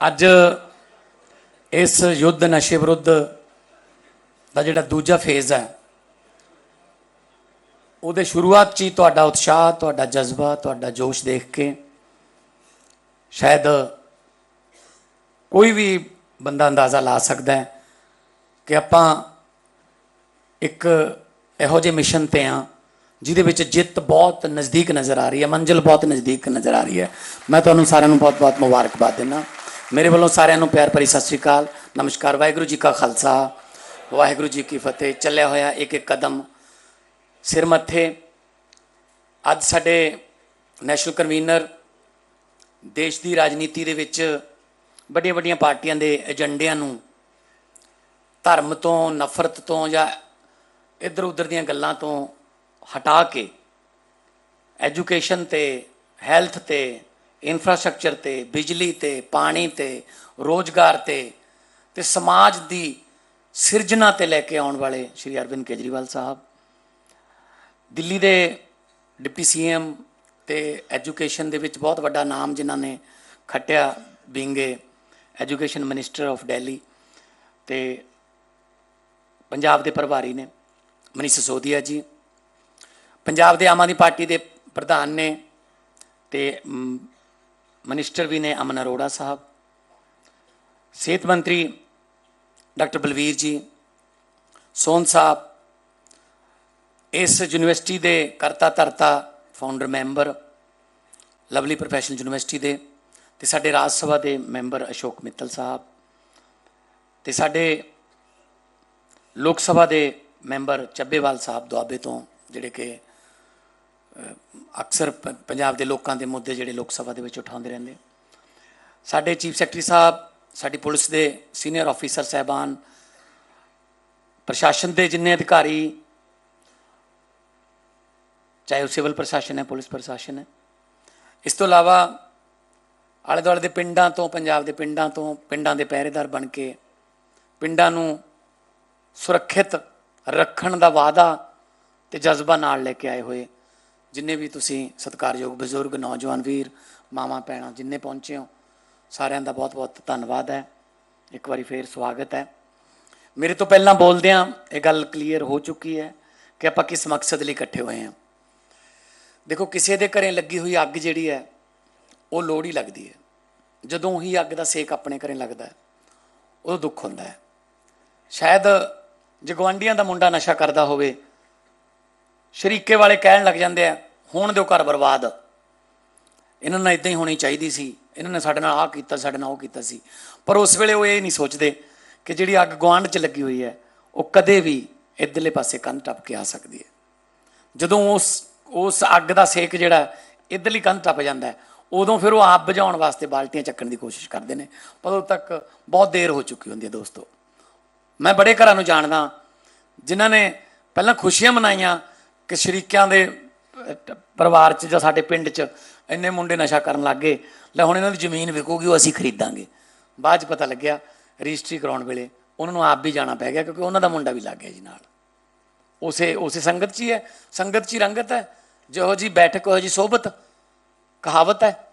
ਅੱਜ ਇਸ ਯੁੱਧ ਨਸ਼ੇ ਵਿਰੁੱਧ ਦਾ ਜਿਹੜਾ ਦੂਜਾ ਫੇਜ਼ ਹੈ, ਉਹਦੇ ਸ਼ੁਰੂਆਤ 'ਚ ਹੀ ਤੁਹਾਡਾ ਉਤਸ਼ਾਹ, ਤੁਹਾਡਾ ਜਜ਼ਬਾ, ਤੁਹਾਡਾ ਜੋਸ਼ ਦੇਖ ਕੇ ਸ਼ਾਇਦ ਕੋਈ ਵੀ ਬੰਦਾ ਅੰਦਾਜ਼ਾ ਲਾ ਸਕਦਾ ਹੈ ਕਿ ਆਪਾਂ ਇੱਕ ਇਹੋ ਜਿਹੇ ਮਿਸ਼ਨ ਤੇ ਆ ਜਿਹਦੇ ਵਿੱਚ ਜਿੱਤ ਬਹੁਤ ਨਜ਼ਦੀਕ ਨਜ਼ਰ ਆ ਰਹੀ ਹੈ, ਮੰਜ਼ਿਲ ਬਹੁਤ ਨਜ਼ਦੀਕ ਨਜ਼ਰ ਆ ਰਹੀ ਹੈ। ਮੈਂ ਤੁਹਾਨੂੰ ਸਾਰਿਆਂ ਨੂੰ ਬਹੁਤ-ਬਹੁਤ ਮੁਬਾਰਕਬਾਦ ਦਿੰਦਾ। ਮੇਰੇ ਵੱਲੋਂ ਸਾਰਿਆਂ ਨੂੰ ਪਿਆਰ ਭਰੀ ਸਤਿ ਸ੍ਰੀ ਅਕਾਲ। ਨਮਸਕਾਰ, ਵਾਹਿਗੁਰੂ ਜੀ ਕਾ ਖਾਲਸਾ। ਵਾਹਿਗੁਰੂ ਜੀ ਕੀ ਫਤਿਹ। ਚੱਲਿਆ ਹੋਇਆ ਇੱਕ ਇੱਕ ਕਦਮ ਸਿਰ ਮੱਥੇ। ਅੱਜ ਸਾਡੇ ਨੈਸ਼ਨਲ ਕਨਵੀਨਰ ਦੇਸ਼ ਦੀ ਰਾਜਨੀਤੀ ਦੇ ਵਿੱਚ ਵੱਡੀਆਂ ਵੱਡੀਆਂ ਪਾਰਟੀਆਂ ਦੇ ਏਜੰਡਿਆਂ ਨੂੰ ਧਰਮ ਤੋਂ, ਨਫ਼ਰਤ ਤੋਂ ਜਾਂ ਇੱਧਰ ਉੱਧਰ ਦੀਆਂ ਗੱਲਾਂ ਤੋਂ ਹਟਾ ਕੇ ਐਜੂਕੇਸ਼ਨ ਤੇ, ਹੈਲਥ ਤੇ ਇਨਫਰਾਸਟ੍ਰਕਚਰ ਤੇ, ਬਿਜਲੀ ਤੇ, ਪਾਣੀ ਤੇ, ਰੋਜ਼ਗਾਰ ਤੇ ਤੇ ਸਮਾਜ ਦੀ ਸਿਰਜਣਾ ਤੇ ਲੈ ਕੇ ਆਉਣ ਵਾਲੇ ਸ਼੍ਰੀ ਅਰਵਿੰਦ ਕੇਜਰੀਵਾਲ ਸਾਹਿਬ, ਦਿੱਲੀ ਦੇ ਡਿਪਟੀ ਸੀਐਮ ਤੇ ਐਜੂਕੇਸ਼ਨ ਦੇ ਵਿੱਚ ਬਹੁਤ ਵੱਡਾ ਨਾਮ ਜਿਨ੍ਹਾਂ ਨੇ ਖੱਟਿਆ ਬਿੰਗੇ ਐਜੂਕੇਸ਼ਨ ਮਿਨਿਸਟਰ ਆਫ ਦਿੱਲੀ ਤੇ ਪੰਜਾਬ ਦੇ ਪ੍ਰਭਾਰੀ ਨੇ, ਮਨੀਸ਼ ਸਿਸੋਦੀਆ ਜੀ। ਪੰਜਾਬ ਦੇ ਆਮ ਆਦਮੀ ਪਾਰਟੀ ਦੇ ਪ੍ਰਧਾਨ ਨੇ ਤੇ ਮਨਿਸਟਰ ਵੀ ਨੇ ਅਮਨ ਅਰੋੜਾ ਸਾਹਿਬ ਸਿਹਤ ਮੰਤਰੀ ਡਾਕਟਰ ਬਲਵੀਰ ਜੀ ਸੋਨ ਸਾਹਿਬ ਇਸ ਯੂਨੀਵਰਸਿਟੀ ਦੇ ਕਰਤਾ ਧਰਤਾ founder member lovely professional university ਦੇ ਤੇ ਸਾਡੇ ਰਾਜ ਸਭਾ ਦੇ ਮੈਂਬਰ ਅਸ਼ੋਕ ਮਿੱਤਲ ਸਾਹਿਬ ਤੇ ਸਾਡੇ ਲੋਕ ਸਭਾ ਦੇ ਮੈਂਬਰ ਚੱਬੇਵਾਲ ਸਾਹਿਬ ਦੁਆਬੇ ਤੋਂ ਜਿਹੜੇ ਕਿ ਅਕਸਰ ਪ- ਪੰਜਾਬ ਦੇ ਲੋਕਾਂ ਦੇ ਮੁੱਦੇ ਜਿਹੜੇ ਲੋਕ ਸਭਾ ਦੇ ਵਿੱਚ ਉਠਾਉਂਦੇ ਰਹਿੰਦੇ ਸਾਡੇ ਚੀਫ ਸੈਕਟਰੀ ਸਾਹਿਬ, ਸਾਡੀ ਪੁਲਿਸ ਦੇ ਸੀਨੀਅਰ ਆਫੀਸਰ ਸਹਿਬਾਨ, ਪ੍ਰਸ਼ਾਸਨ ਦੇ ਜਿੰਨੇ ਅਧਿਕਾਰੀ, ਚਾਹੇ ਉਹ ਸਿਵਲ ਪ੍ਰਸ਼ਾਸਨ ਹੈ, ਪੁਲਿਸ ਪ੍ਰਸ਼ਾਸਨ ਹੈ। ਇਸ ਤੋਂ ਇਲਾਵਾ ਆਲੇ ਦੁਆਲੇ ਦੇ ਪਿੰਡਾਂ ਤੋਂ, ਪੰਜਾਬ ਦੇ ਪਿੰਡਾਂ ਤੋਂ, ਪਿੰਡਾਂ ਦੇ ਪਹਿਰੇਦਾਰ ਬਣ ਕੇ, ਪਿੰਡਾਂ ਨੂੰ ਸੁਰੱਖਿਅਤ ਰੱਖਣ ਦਾ ਵਾਅਦਾ ਤੇ ਜਜ਼ਬਾ ਨਾਲ ਲੈ ਕੇ ਆਏ ਹੋਏ ਜਿੰਨੇ ਵੀ ਤੁਸੀਂ ਸਤਿਕਾਰਯੋਗ ਬਜ਼ੁਰਗ, ਨੌਜਵਾਨ ਵੀਰ ਮਾਮਾ ਭੈਣਾਂ ਜਿੰਨੇ ਪਹੁੰਚੇ ਹੋ, ਸਾਰਿਆਂ ਦਾ ਬਹੁਤ-ਬਹੁਤ ਧੰਨਵਾਦ ਹੈ। ਇੱਕ ਵਾਰੀ ਫੇਰ ਸਵਾਗਤ ਹੈ। ਮੇਰੇ ਤੋਂ ਪਹਿਲਾਂ ਬੋਲਦਿਆਂ ਇਹ ਗੱਲ ਕਲੀਅਰ ਹੋ ਚੁੱਕੀ ਹੈ ਕਿ ਆਪਾਂ ਕਿਸ ਮਕਸਦ ਲਈ ਇਕੱਠੇ ਹੋਏ ਹਾਂ। ਦੇਖੋ, ਕਿਸੇ ਦੇ ਘਰੇ ਲੱਗੀ ਹੋਈ ਅੱਗ ਜਿਹੜੀ ਹੈ, ਉਹ ਲੋੜ ਹੀ ਲੱਗਦੀ ਹੈ। ਜਦੋਂ ਹੀ ਅੱਗ ਦਾ ਸੇਕ ਆਪਣੇ ਘਰੇ ਲੱਗਦਾ ਹੈ, ਉਦੋਂ ਦੁੱਖ ਹੁੰਦਾ ਹੈ। ਸ਼ਾਇਦ ਜੇ ਗੁਆਂਢੀਆਂ ਦਾ ਮੁੰਡਾ ਨਸ਼ਾ ਕਰਦਾ ਹੋਵੇ ਸ਼ਰੀਕੇ ਵਾਲੇ ਕਹਿਣ ਲੱਗ ਜਾਂਦੇ ਆ, ਹੋਣ ਦਿਓ ਘਰ ਬਰਬਾਦ। ਇਹਨਾਂ ਨਾਲ ਇਦਾਂ ਹੀ ਹੋਣੀ ਚਾਹੀਦੀ ਸੀ। ਇਹਨਾਂ ਨੇ ਸਾਡੇ ਨਾਲ ਆਹ ਕੀਤਾ, ਸਾਡੇ ਨਾਲ ਉਹ ਕੀਤਾ ਸੀ। ਪਰ ਉਸ ਵੇਲੇ ਉਹ ਇਹ ਨਹੀਂ ਸੋਚਦੇ ਕਿ ਜਿਹੜੀ ਅੱਗ ਗੁਆਂਢ 'ਚ ਲੱਗੀ ਹੋਈ ਹੈ, ਉਹ ਕਦੇ ਵੀ ਇਧਰਲੇ ਪਾਸੇ ਕੰਧ ਟੱਪ ਕੇ ਆ ਸਕਦੀ ਹੈ। ਜਦੋਂ ਉਸ ਉਸ ਅੱਗ ਦਾ ਸੇਕ ਜਿਹੜਾ ਇਧਰਲੀ ਕੰਧ ਟੱਪ ਜਾਂਦਾ ਉਦੋਂ ਫਿਰ ਉਹ ਆਪ ਬੁਝਾਉਣ ਵਾਸਤੇ ਬਾਲਟੀਆਂ ਚੱਕਣ ਦੀ ਕੋਸ਼ਿਸ਼ ਕਰਦੇ ਨੇ। ਪਰ ਉਦੋਂ ਤੱਕ ਬਹੁਤ ਦੇਰ ਹੋ ਚੁੱਕੀ ਹੁੰਦੀ ਹੈ ਦੋਸਤੋ। ਮੈਂ ਬੜੇ ਘਰਾਂ ਨੂੰ ਜਾਣਦਾ, ਜਿਨ੍ਹਾਂ ਨੇ ਪਹਿਲਾਂ ਖੁਸ਼ੀਆਂ ਮਨਾਈਆਂ ਕਿ ਸ਼ਰੀਕਿਆਂ ਦੇ ਟ- ਪਰਿਵਾਰ 'ਚ ਜਾਂ ਸਾਡੇ ਪਿੰਡ 'ਚ ਇੰਨੇ ਮੁੰਡੇ ਨਸ਼ਾ ਕਰਨ ਲੱਗ ਗਏ, ਲੈ ਹੁਣ ਇਹਨਾਂ ਦੀ ਜ਼ਮੀਨ ਵਿਕੂਗੀ, ਉਹ ਅਸੀਂ ਖਰੀਦਾਂਗੇ। ਬਾਅਦ 'ਚ ਪਤਾ ਲੱਗਿਆ, ਰਜਿਸਟਰੀ ਕਰਾਉਣ ਵੇਲੇ ਉਹਨਾਂ ਨੂੰ ਆਪ ਵੀ ਜਾਣਾ ਪੈ ਗਿਆ, ਕਿਉਂਕਿ ਉਹਨਾਂ ਦਾ ਮੁੰਡਾ ਵੀ ਲੱਗ ਗਿਆ ਜੀ ਨਾਲ। ਉਸੇ ਉਸੇ ਸੰਗਤ 'ਚ ਹੀ ਹੈ, ਸੰਗਤ 'ਚ ਹੀ ਰੰਗਤ ਹੈ, ਜਿਹੋ ਜੀ ਬੈਠਕ ਹੋ ਜੀ ਸੋਬਤ ਕਹਾਵਤ ਹੈ,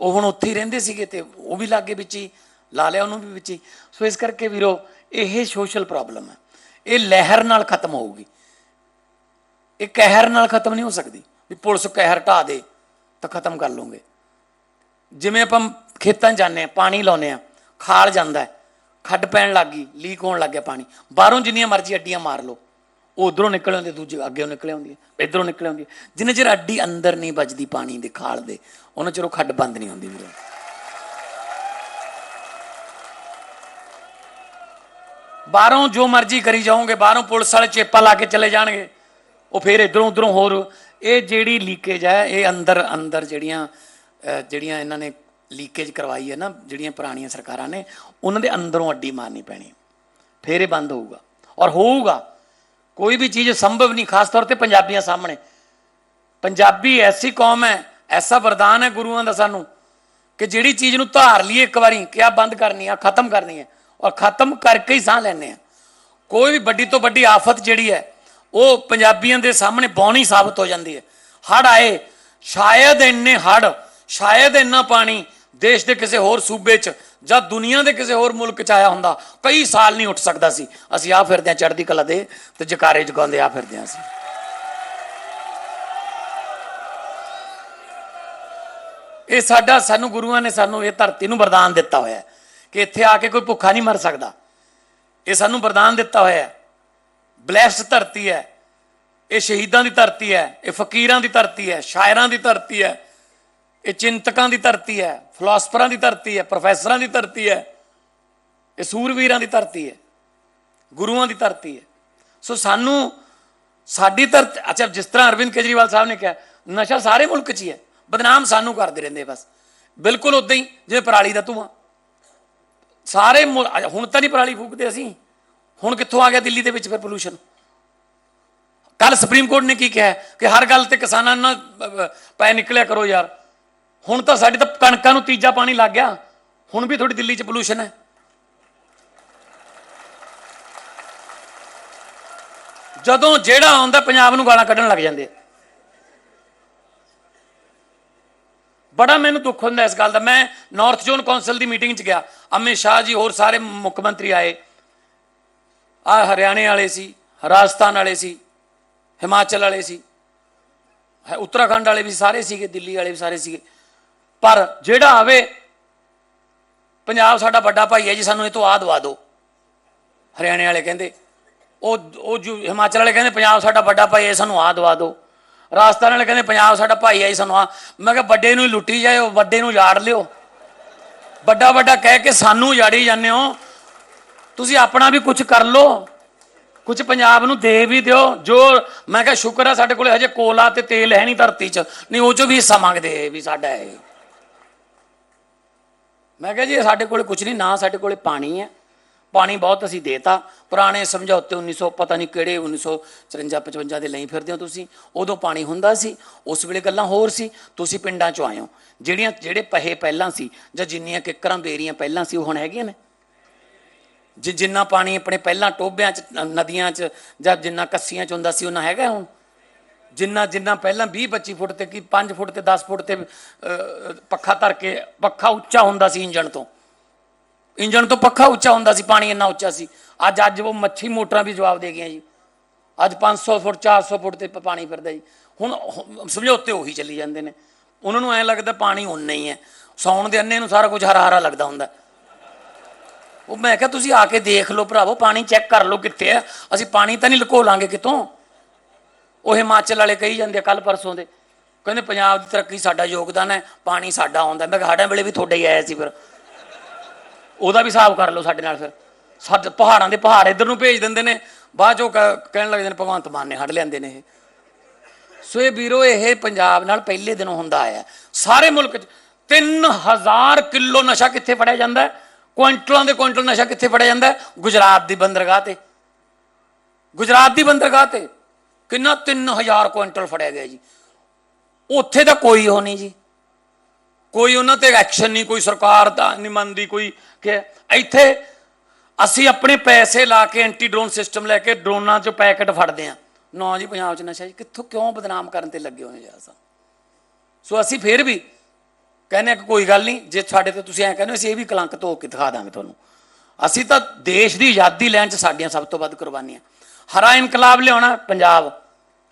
ਉਹ ਹੁਣ ਉੱਥੇ ਹੀ ਰਹਿੰਦੇ ਸੀਗੇ ਤੇ ਉਹ ਵੀ ਲਾਗੇ ਵਿੱਚ ਹੀ, ਲਾ ਲਿਆ ਉਹਨੂੰ ਵੀ ਵਿੱਚ ਹੀ। ਸੋ ਇਸ ਕਰਕੇ ਵੀਰੋ, ਇਹ ਸੋਸ਼ਲ ਪ੍ਰੋਬਲਮ ਹੈ, ਇਹ ਲਹਿਰ ਨਾਲ ਖਤਮ ਹੋਊਗੀ। ਇਹ ਕਹਿਰ ਨਾਲ ਖਤਮ ਨਹੀਂ ਹੋ ਸਕਦੀ। ਵੀ ਪੁਲਿਸ ਕਹਿਰ ਢਾ ਦੇ ਤਾਂ ਖਤਮ ਕਰ ਲਓਗੇ ਜਿਵੇਂ ਆਪਾਂ ਖੇਤਾਂ ਜਾਂਦੇ ਆ ਪਾਣੀ ਲਾਉਨੇ ਆ ਖਾਲ ਜਾਂਦਾ ਖੱਡ ਪੈਣ ਲੱਗ ਗਈ, ਲੀਕ ਹੋਣ ਲੱਗ ਗਿਆ ਪਾਣੀ। ਬਾਹਰੋਂ ਜਿੰਨੀਆਂ ਮਰਜ਼ੀ ਅੱਡੀਆਂ ਮਾਰ ਲਓ। ਉਹ ਉਧਰੋਂ ਨਿਕਲ ਆਉਂਦੀ ਦੂਜੇ ਅੱਗੇੋਂ ਨਿਕਲ ਆਉਂਦੀ ਹੈ, ਇਧਰੋਂ ਨਿਕਲ ਆਉਂਦੀ ਹੈ। ਜਿੰਨੇ ਚਿਰ ਅੱਡੀ ਅੰਦਰ ਨਹੀਂ ਵੱਜਦੀ ਪਾਣੀ ਦੇ ਖਾਲ ਦੇ, ਉਹਨਾਂ ਚਿਰ ਉਹ ਖੱਡ ਬੰਦ ਨਹੀਂ ਹੁੰਦੀ ਵੀਰੋ। ਬਾਹਰੋਂ ਜੋ ਮਰਜ਼ੀ ਕਰੀ ਜਾਓਗੇ, ਬਾਹਰੋਂ ਪੁਲਿਸ ਵਾਲੇ ਚੇਪਾ ਲਾ ਕੇ ਚਲੇ ਜਾਣਗੇ। ਉਹ ਫਿਰ ਇਧਰੋਂ ਉਧਰੋਂ ਹੋਰ, ਇਹ ਜਿਹੜੀ ਲੀਕੇਜ ਹੈ, ਇਹ ਅੰਦਰ ਅੰਦਰ ਜਿਹੜੀਆਂ ਜਿਹੜੀਆਂ ਇਹਨਾਂ ਨੇ ਲੀਕੇਜ ਕਰਵਾਈ ਹੈ ਨਾ, ਜਿਹੜੀਆਂ ਪੁਰਾਣੀਆਂ ਸਰਕਾਰਾਂ ਨੇ, ਉਹਨਾਂ ਦੇ ਅੰਦਰੋਂ ਅੱਡੀ ਮਾਰਨੀ ਪੈਣੀ ਫਿਰ ਇਹ ਬੰਦ ਹੋਊਗਾ। ਔਰ ਹੋਊਗਾ, ਕੋਈ ਵੀ ਚੀਜ਼ ਸੰਭਵ ਨਹੀਂ, ਖਾਸ ਤੌਰ ਤੇ ਪੰਜਾਬੀਆਂ ਸਾਹਮਣੇ। ਪੰਜਾਬੀ ਐਸੀ ਕੌਮ ਹੈ, ਐਸਾ ਵਰਦਾਨ ਹੈ ਗੁਰੂਆਂ ਦਾ ਸਾਨੂੰ, ਕਿ ਜਿਹੜੀ ਚੀਜ਼ ਨੂੰ ਧਾਰ ਲਈਏ ਇੱਕ ਵਾਰੀ, ਕਿ ਆ ਬੰਦ ਕਰਨੀ ਆ ਖਤਮ ਕਰਨੀ ਹੈ, ਔਰ ਖਤਮ ਕਰਕੇ ਹੀ ਸਾਹ ਲੈਣੇ ਆ ਕੋਈ ਵੀ ਵੱਡੀ ਤੋਂ ਵੱਡੀ ਆਫਤ ਜਿਹੜੀ ਹੈ ਉਹ ਪੰਜਾਬੀਆਂ ਦੇ ਸਾਹਮਣੇ ਬੌਣੀ ਸਾਬਤ ਹੋ ਜਾਂਦੀ ਹੈ। ਹੜ ਆਏ, ਸ਼ਾਇਦ ਇੰਨੇ ਹੜ ਸ਼ਾਇਦ ਇੰਨਾ ਪਾਣੀ ਦੇਸ਼ ਦੇ ਕਿਸੇ ਹੋਰ ਸੂਬੇ 'ਚ ਜਾਂ ਦੁਨੀਆ ਦੇ ਕਿਸੇ ਹੋਰ ਮੁਲਕ ਚ ਆਇਆ ਹੁੰਦਾ, ਕਈ ਸਾਲ ਨਹੀਂ ਉੱਠ ਸਕਦਾ ਸੀ। ਅਸੀਂ ਆ ਫਿਰਦੇ ਆ ਚੜ੍ਹਦੀ ਕਲਾ ਦੇ ਤੇ ਜਕਾਰੇ ਜਗਾਉਂਦੇ ਆ ਫਿਰਦੇ ਆ ਅਸੀਂ। ਇਹ ਸਾਡਾ, ਸਾਨੂੰ ਗੁਰੂਆਂ ਨੇ ਸਾਨੂੰ ਇਹ ਧਰਤੀ ਨੂੰ ਵਰਦਾਨ ਦਿੱਤਾ ਹੋਇਆ ਕਿ ਇੱਥੇ ਆ ਕੇ ਕੋਈ ਭੁੱਖਾ ਨਹੀਂ ਮਰ ਸਕਦਾ। ਇਹ ਸਾਨੂੰ ਵਰਦਾਨ ਦਿੱਤਾ ਹੋਇਆ ਬਲੈਸਡ ਧਰਤੀ ਹੈ, ਇਹ ਸ਼ਹੀਦਾਂ ਦੀ ਧਰਤੀ ਹੈ, ਇਹ ਫਕੀਰਾਂ ਦੀ ਧਰਤੀ ਹੈ, ਸ਼ਾਇਰਾਂ ਦੀ ਧਰਤੀ ਹੈ, ਇਹ ਚਿੰਤਕਾਂ ਦੀ ਧਰਤੀ ਹੈ ਫਿਲਾਸਫਰਾਂ ਦੀ ਧਰਤੀ ਹੈ ਪ੍ਰੋਫੈਸਰਾਂ ਦੀ ਧਰਤੀ ਹੈ, ਇਹ ਸੂਰਵੀਰਾਂ ਦੀ ਧਰਤੀ ਹੈ, ਗੁਰੂਆਂ ਦੀ ਧਰਤੀ ਹੈ। ਸੋ ਸਾਨੂੰ ਸਾਡੀ ਧਰਤੀ, ਅੱਛਾ, ਜਿਸ ਤਰ੍ਹਾਂ ਅਰਵਿੰਦ ਕੇਜਰੀਵਾਲ ਸਾਹਿਬ ਨੇ ਕਿਹਾ, ਨਸ਼ਾ ਸਾਰੇ ਮੁਲਕ 'ਚ ਹੀ ਹੈ, ਬਦਨਾਮ ਸਾਨੂੰ ਕਰਦੇ ਰਹਿੰਦੇ ਬਸ। ਬਿਲਕੁਲ ਉਦਾਂ ਹੀ, ਜਿਵੇਂ ਪਰਾਲੀ ਦਾ ਧੂਆਂ। ਸਾਰੇ ਮੁਲ- ਹੁਣ ਤਾਂ ਨਹੀਂ ਪਰਾਲੀ ਫੂਕਦੇ ਅਸੀਂ। ਹੁਣ ਕਿੱਥੋਂ ਆ ਗਿਆ ਦਿੱਲੀ ਦੇ ਵਿੱਚ ਫਿਰ ਪੋਲੂਸ਼ਨ ਕੱਲ ਸੁਪਰੀਮ ਕੋਰਟ ਨੇ ਕੀ ਕਿਹਾ ਕਿ ਹਰ ਗੱਲ ਤੇ ਕਿਸਾਨਾਂ ਨਾਲ ਪੈ ਨਿਕਲਿਆ ਕਰੋ ਯਾਰ। ਹੁਣ ਤਾਂ ਸਾਡੀ ਤਾਂ ਕਣਕਾਂ ਨੂੰ ਤੀਜਾ ਪਾਣੀ ਲੱਗ ਗਿਆ। ਹੁਣ ਵੀ ਥੋੜੀ ਦਿੱਲੀ 'ਚ ਪੋਲੂਸ਼ਨ ਹੈ। ਜਦੋਂ ਜਿਹੜਾ ਆਉਂਦਾ, ਪੰਜਾਬ ਨੂੰ ਗਾਲਾਂ ਕੱਢਣ ਲੱਗ ਜਾਂਦੇ ਬੜਾ ਮੈਨੂੰ ਦੁੱਖ ਹੁੰਦਾ ਇਸ ਗੱਲ ਦਾ। ਮੈਂ ਨਾਰਥ ਜ਼ੋਨ ਕੌਂਸਲ ਦੀ ਮੀਟਿੰਗ 'ਚ ਗਿਆ। ਅਮਿਤ ਸ਼ਾਹ ਜੀ ਹੋਰ ਸਾਰੇ ਮੁੱਖ ਮੰਤਰੀ ਆਏ। ਆ ਹਰਿਆਣੇ ਵਾਲੇ ਸੀ, ਰਾਜਸਥਾਨ ਵਾਲੇ ਸੀ, ਹਿਮਾਚਲ ਵਾਲੇ ਸੀ ਉੱਤਰਾਖੰਡ ਵਾਲੇ ਵੀ ਸਾਰੇ ਸੀਗੇ, ਦਿੱਲੀ ਵਾਲੇ ਵੀ ਸਾਰੇ ਸੀਗੇ। ਪਰ ਜਿਹੜਾ ਆਵੇ, ਪੰਜਾਬ ਸਾਡਾ ਵੱਡਾ ਭਾਈ ਹੈ ਜੀ, ਸਾਨੂੰ ਇਹ ਤੋਂ ਆ ਦਵਾ ਦਿਓ। ਹਰਿਆਣੇ ਵਾਲੇ ਕਹਿੰਦੇ, ਉਹ ਉਹ ਜੋ, ਹਿਮਾਚਲ ਵਾਲੇ ਕਹਿੰਦੇ, ਪੰਜਾਬ ਸਾਡਾ ਵੱਡਾ ਭਾਈ ਹੈ ਸਾਨੂੰ ਆ ਦਵਾ ਦਿਓ। ਰਾਜਸਥਾਨ ਵਾਲੇ ਕਹਿੰਦੇ, ਪੰਜਾਬ ਸਾਡਾ ਭਾਈ ਹੈ ਜੀ ਸਾਨੂੰ ਆ ਮੈਂ ਕਿਹਾ ਵੱਡੇ ਨੂੰ ਹੀ ਲੁੱਟੀ ਜਾਇਓ, ਵੱਡੇ ਨੂੰ ਯਾੜ ਲਿਓ। ਵੱਡਾ ਵੱਡਾ ਕਹਿ ਕੇ ਸਾਨੂੰ ਯਾੜੀ ਜਾਂਦੇ ਹੋ। ਤੁਸੀਂ ਆਪਣਾ ਵੀ ਕੁਝ ਕਰ ਲਓ। ਕੁਝ ਪੰਜਾਬ ਨੂੰ ਦੇ ਵੀ ਦਿਓ। ਜੋ ਮੈਂ ਕਿਹਾ ਸ਼ੁਕਰ ਹੈ ਸਾਡੇ ਕੋਲੇ ਹਜੇ ਕੋਲਾ ਤੇ ਤੇਲ ਹੈ ਨਹੀਂ ਧਰਤੀ 'ਚ। ਨਹੀਂ, ਉਹ 'ਚੋਂ ਵੀ ਹਿੱਸਾ ਮੰਗਦੇ ਵੀ ਸਾਡਾ ਹੈ ਮੈਂ ਕਿਹਾ ਜੀ ਸਾਡੇ ਕੋਲੇ ਕੁਝ ਨਹੀਂ, ਨਾ ਸਾਡੇ ਕੋਲੇ ਪਾਣੀ ਹੈ। ਪਾਣੀ ਬਹੁਤ ਅਸੀਂ ਦੇਤਾ। ਪੁਰਾਣੇ ਸਮਝੌਤੇ 1900 ਪਤਾ ਨਹੀਂ ਕਿਹੜੇ 1954 55 ਦੇ ਲਈ ਫਿਰਦੇ ਹੋ ਤੁਸੀਂ। ਉਦੋਂ ਪਾਣੀ ਹੁੰਦਾ ਸੀ। ਉਸ ਵੇਲੇ ਗੱਲਾਂ ਹੋਰ ਸੀ। ਤੁਸੀਂ ਪਿੰਡਾਂ 'ਚੋਂ ਆਏ ਹੋ। ਜਿਹੜੀਆਂ, ਜਿਹੜੇ ਪਹੇ ਪਹਿਲਾਂ ਸੀ ਜਾਂ ਜਿੰਨੀਆਂ ਕਿੱਕਰਾਂ ਬੇਰੀਆਂ ਪਹਿਲਾਂ ਸੀ, ਉਹ ਹੁਣ ਹੈਗੀਆਂ ਨੇ? ਜੇ, ਜਿੰਨਾ ਪਾਣੀ ਆਪਣੇ ਪਹਿਲਾਂ ਟੋਬਿਆਂ 'ਚ ਨਦੀਆਂ 'ਚ ਜਾਂ ਜਿੰਨਾ ਕੱਸੀਆਂ 'ਚ ਹੁੰਦਾ ਸੀ, ਉਹਨਾਂ ਹੈਗਾ ਹੁਣ? ਜਿੰਨਾ ਜਿੰਨਾ ਪਹਿਲਾਂ 20 25 ਫੁੱਟ ਤੇ ਕੀ 5 ਫੁੱਟ ਤੇ 10 ਫੁੱਟ ਤੇ ਪੱਖਾ ਧਰ ਕੇ ਪੱਖਾ ਉੱਚਾ ਹੁੰਦਾ ਸੀ ਇੰਜਣ ਤੋਂ। ਇੰਜਣ ਤੋਂ ਪੱਖਾ ਉੱਚਾ ਹੁੰਦਾ ਸੀ, ਪਾਣੀ ਇੰਨਾ ਉੱਚਾ ਸੀ। ਅੱਜ ਅੱਜ ਉਹ ਮੱਛੀ ਮੋਟਰਾਂ ਵੀ ਜਵਾਬ ਦੇ ਗਈਆਂ ਜੀ। ਅੱਜ 500 ਫੁੱਟ 400 ਫੁੱਟ ਤੇ ਪਾਣੀ ਫਿਰਦਾ ਜੀ। ਹੁਣ ਸਮਝੌਤੇ ਉਹੀ ਚੱਲੀ ਜਾਂਦੇ ਨੇ। ਉਹਨਾਂ ਨੂੰ ਐ ਲੱਗਦਾ ਪਾਣੀ ਉਨਾ ਹੀ ਹੈ। ਸੌਣ ਦੇ ਅੰਨੇ ਨੂੰ ਸਾਰਾ ਕੁਝ ਹਰਾ ਹਰਾ ਲੱਗਦਾ ਹੁੰਦਾ। ਉਹ ਮੈਂ ਕਿਹਾ, ਤੁਸੀਂ ਆ ਕੇ ਦੇਖ ਲਓ ਭਰਾਵੋ, ਪਾਣੀ ਚੈੱਕ ਕਰ ਲਓ ਕਿੱਥੇ ਹੈ ਅਸੀਂ ਪਾਣੀ ਤਾਂ ਨਹੀਂ ਲੁਕੋ ਲਾਂਗੇ ਕਿਤੋਂ? ਉਹ ਹਿਮਾਚਲ ਵਾਲੇ ਕਹੀ ਜਾਂਦੇ ਕੱਲ ਪਰਸੋਂ ਦੇ। ਕਹਿੰਦੇ, ਪੰਜਾਬ ਦੀ ਤਰੱਕੀ ਸਾਡਾ ਯੋਗਦਾਨ ਹੈ, ਪਾਣੀ ਸਾਡਾ ਆਉਂਦਾ ਮੈਂ ਕਿਹਾ, ਸਾਡਾ ਵੇਲੇ ਵੀ ਤੁਹਾਡੇ ਹੀ ਆਇਆ ਸੀ ਫਿਰ। ਉਹਦਾ ਵੀ ਹਿਸਾਬ ਕਰ ਲਓ ਸਾਡੇ ਨਾਲ ਫਿਰ। ਸਾਡੇ ਪਹਾੜਾਂ ਦੇ ਪਹਾੜ ਇੱਧਰ ਨੂੰ ਭੇਜ ਦਿੰਦੇ ਨੇ। ਬਾਅਦ ਚੋਂ ਕ- ਕਹਿਣ ਲੱਗਦੇ ਨੇ, ਭਗਵੰਤ ਮਾਨ ਨੇ ਹੜ ਲੈਂਦੇ ਨੇ ਇਹ। ਸੋ ਇਹ ਵੀਰੋ, ਇਹ ਪੰਜਾਬ ਨਾਲ ਪਹਿਲੇ ਦਿਨੋਂ ਹੁੰਦਾ ਆਇਆ। ਸਾਰੇ ਮੁਲਕ 'ਚ 3000 ਕਿਲੋ ਨਸ਼ਾ ਕਿੱਥੇ ਫੜਿਆ ਜਾਂਦਾ ਹੈ? ਕੁਇੰਟਲਾਂ ਦੇ ਕੁਇੰਟਲ ਨਸ਼ਾ ਕਿੱਥੇ ਫੜਿਆ ਜਾਂਦਾ ਗੁਜਰਾਤ ਦੀ ਬੰਦਰਗਾਹ ਤੇ। ਗੁਜਰਾਤ ਦੀ ਬੰਦਰਗਾਹ ਤੇ। ਕਿੰਨਾ? 3000 ਕੁਇੰਟਲ ਫੜਿਆ ਗਿਆ ਜੀ। ਉੱਥੇ ਤਾਂ ਕੋਈ ਉਹ ਨਹੀਂ ਜੀ। ਕੋਈ ਉਹਨਾਂ ਤੇ ਐਕਸ਼ਨ ਨਹੀਂ, ਕੋਈ ਸਰਕਾਰ ਦਾ ਨਹੀਂ ਮੰਨਦੀ, ਕੋਈ ਕਿ ਇੱਥੇ ਅਸੀਂ ਆਪਣੇ ਪੈਸੇ ਲਾ ਕੇ ਐਂਟੀ ਡਰੋਨ ਸਿਸਟਮ ਲੈ ਕੇ ਡਰੋਨਾਂ 'ਚੋਂ ਪੈਕਟ ਫੜਦੇ ਆ ਨਾ ਜੀ, ਪੰਜਾਬ 'ਚ ਨਸ਼ਾ ਜੀ। ਕਿੱਥੋਂ ਕਿਉਂ ਬਦਨਾਮ ਕਰਨ ਤੇ ਲੱਗੇ ਹੋਏ ਯਾਰ ਸਾ ਸੋ ਅਸੀਂ ਫੇਰ ਵੀ ਕਹਿੰਦੇ ਆ ਕਿ ਕੋਈ ਗੱਲ ਨਹੀਂ ਜੇ ਸਾਡੇ ਤੇ ਤੁਸੀਂ ਐਂ ਕਹਿੰਦੇ ਹੋ, ਅਸੀਂ ਇਹ ਵੀ ਕਲੰਕ ਧੋ ਕੇ ਦਿਖਾ ਦਾਂਗੇ ਤੁਹਾਨੂੰ। ਅਸੀਂ ਤਾਂ ਦੇਸ਼ ਦੀ ਆਜ਼ਾਦੀ ਲੈਣ 'ਚ ਸਾਡੀਆਂ ਸਭ ਤੋਂ ਵੱਧ ਕੁਰਬਾਨੀਆਂ। ਹਰਾ ਇਨਕਲਾਬ ਲਿਆਉਣਾ ਪੰਜਾਬ।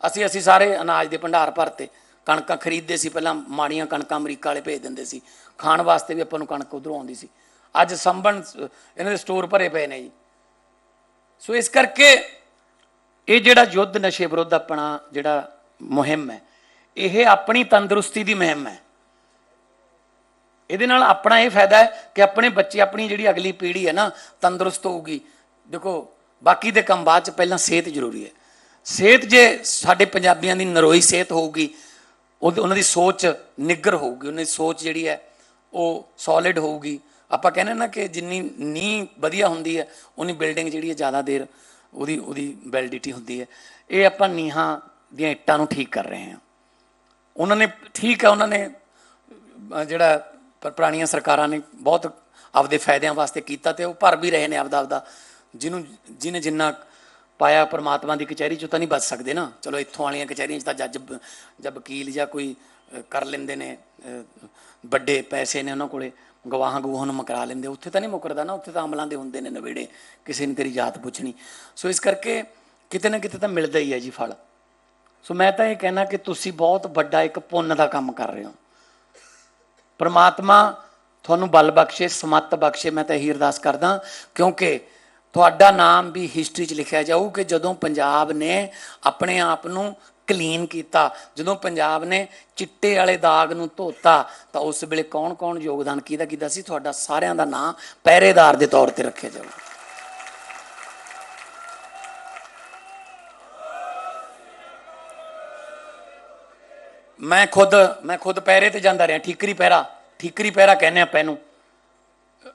ਅਸੀਂ ਅਸੀਂ ਸਾਰੇ ਅਨਾਜ ਦੇ ਭੰਡਾਰ ਭਰਤੇ। ਕਣਕਾਂ ਖਰੀਦਦੇ ਸੀ ਪਹਿਲਾਂ ਮਾੜੀਆਂ ਕਣਕਾਂ ਅਮਰੀਕਾ ਵਾਲੇ ਭੇਜ ਦਿੰਦੇ ਸੀ। ਖਾਣ ਵਾਸਤੇ ਵੀ ਆਪਾਂ ਨੂੰ ਕਣਕ ਉਧਰੋਂ ਆਉਂਦੀ ਸੀ। ਅੱਜ ਸੰਭਣ ਇਹਨਾਂ ਦੇ ਸਟੋਰ ਭਰੇ ਪਏ ਨੇ ਜੀ। ਸੋ ਇਸ ਕਰਕੇ ਇਹ ਜਿਹੜਾ ਯੁੱਧ ਨਸ਼ੇ ਵਿਰੁੱਧ ਆਪਣਾ ਜਿਹੜਾ ਮੁਹਿੰਮ ਹੈ ਇਹ ਆਪਣੀ ਤੰਦਰੁਸਤੀ ਦੀ ਮੁਹਿੰਮ ਹੈ। ਇਹਦੇ ਨਾਲ ਆਪਣਾ ਇਹ ਫਾਇਦਾ ਹੈ ਕਿ ਆਪਣੇ ਬੱਚੇ, ਆਪਣੀ ਜਿਹੜੀ ਅਗਲੀ ਪੀੜ੍ਹੀ ਹੈ ਨਾ, ਤੰਦਰੁਸਤ ਹੋਊਗੀ। ਦੇਖੋ, ਬਾਕੀ ਦੇ ਕੰਮ ਬਾਅਦ ਚ ਪਹਿਲਾਂ ਸਿਹਤ ਜ਼ਰੂਰੀ ਹੈ। ਸਿਹਤ ਜੇ ਸਾਡੇ ਪੰਜਾਬੀਆਂ ਦੀ ਨਰੋਈ ਸਿਹਤ ਹੋਊਗੀ ਉਹਨਾਂ ਦੀ ਸੋਚ ਨਿੱਗਰ ਹੋਊਗੀ, ਉਹਨਾਂ ਦੀ ਸੋਚ ਜਿਹੜੀ ਹੈ, ਉਹ ਸੋਲਿਡ ਹੋਊਗੀ। ਆਪਾਂ ਕਹਿੰਦੇ ਨਾ ਕਿ ਜਿੰਨੀ ਨੀਂਹ ਵਧੀਆ ਹੁੰਦੀ ਹੈ ਉਨੀ ਬਿਲਡਿੰਗ ਜਿਹੜੀ ਹੈ ਜ਼ਿਆਦਾ ਦੇਰ ਉਹਦੀ ਉਹਦੀ ਵੈਲਿਡਿਟੀ ਹੁੰਦੀ ਹੈ। ਇਹ ਆਪਾਂ ਨੀਹਾਂ ਦੀਆਂ ਇੱਟਾਂ ਨੂੰ ਠੀਕ ਕਰ ਰਹੇ ਹਾਂ। ਉਹਨਾਂ ਨੇ ਠੀਕ ਹੈ, ਉਹਨਾਂ ਨੇ ਜਿਹੜਾ ਪਰ ਪੁਰਾਣੀਆਂ ਸਰਕਾਰਾਂ ਨੇ ਬਹੁਤ ਆਪਦੇ ਫਾਇਦਿਆਂ ਵਾਸਤੇ ਕੀਤਾ ਤੇ ਉਹ ਭਰ ਵੀ ਰਹੇ ਨੇ ਆਪਦਾ ਆਪਦਾ। ਜਿਹਨੂੰ, ਜਿਹਨੇ ਜਿੰਨਾ ਪਾਇਆ ਪਰਮਾਤਮਾ ਦੀ ਕਚਹਿਰੀ ਚੋਂ ਤਾਂ ਨਹੀਂ ਬਚ ਸਕਦੇ ਨਾ। ਚਲੋ ਇੱਥੋਂ ਵਾਲੀਆਂ ਕਚਹਿਰੀਆਂ 'ਚ ਤਾਂ ਜੱਜ ਜਾਂ ਵਕੀਲ ਜਾਂ ਕੋਈ ਕਰ ਲੈਂਦੇ ਨੇ ਵੱਡੇ ਪੈਸੇ ਨੇ ਉਹਨਾਂ ਕੋਲੇ, ਗਵਾਹਾਂ ਗਵਾਹਾਂ ਨੂੰ ਮਕਰਾ ਲੈਂਦੇ। ਉੱਥੇ ਤਾਂ ਨਹੀਂ ਮੁਕਰਦਾ ਨਾ, ਉੱਥੇ ਤਾਂ ਅਮਲਾਂ ਦੇ ਹੁੰਦੇ ਨੇ ਨਵੇੜੇ, ਕਿਸੇ ਨੇ ਤੇਰੀ ਜਾਤ ਪੁੱਛਣੀ। ਸੋ ਇਸ ਕਰਕੇ ਕਿਤੇ ਨਾ ਕਿਤੇ ਤਾਂ ਮਿਲਦਾ ਹੀ ਹੈ ਜੀ ਫਲ। ਸੋ ਮੈਂ ਤਾਂ ਇਹ ਕਹਿਣਾ ਕਿ ਤੁਸੀਂ ਬਹੁਤ ਵੱਡਾ ਇੱਕ ਪੁੰਨ ਦਾ ਕੰਮ ਕਰ ਰਹੇ ਹੋ। ਪਰਮਾਤਮਾ ਤੁਹਾਨੂੰ ਬਲ ਬਖਸ਼ੇ, ਸਮੱਤ ਬਖਸ਼ੇ, ਮੈਂ ਤਾਂ ਹੀ ਅਰਦਾਸ ਕਰਦਾ, ਕਿਉਂਕਿ ਤੁਹਾਡਾ ਨਾਮ ਵੀ ਹਿਸਟਰੀ 'ਚ ਲਿਖਿਆ ਜਾਊ ਕਿ ਜਦੋਂ ਪੰਜਾਬ ਨੇ ਆਪਣੇ ਆਪ ਨੂੰ ਕਲੀਨ ਕੀਤਾ, ਜਦੋਂ ਪੰਜਾਬ ਨੇ ਚਿੱਟੇ ਵਾਲੇ ਦਾਗ ਨੂੰ ਧੋਤਾ, ਤਾਂ ਉਸ ਵੇਲੇ ਕੌਣ-ਕੌਣ ਯੋਗਦਾਨ ਕਿਹਦਾ ਕੀਤਾ ਸੀ? ਤੁਹਾਡਾ ਸਾਰਿਆਂ ਦਾ ਨਾਮ ਪਹਿਰੇਦਾਰ ਦੇ ਤੌਰ ਤੇ ਰੱਖਿਆ ਜਾਊਗਾ। ਮੈਂ ਖੁਦ ਮੈਂ ਖੁਦ ਪਹਿਰੇ ਤੇ ਜਾਂਦਾ ਰਿਹਾ, ਠੀਕਰੀ ਪਹਿਰਾ ਠੀਕਰੀ ਪਹਿਰਾ ਕਹਿੰਦੇ ਆਪਾਂ ਇਹਨੂੰ।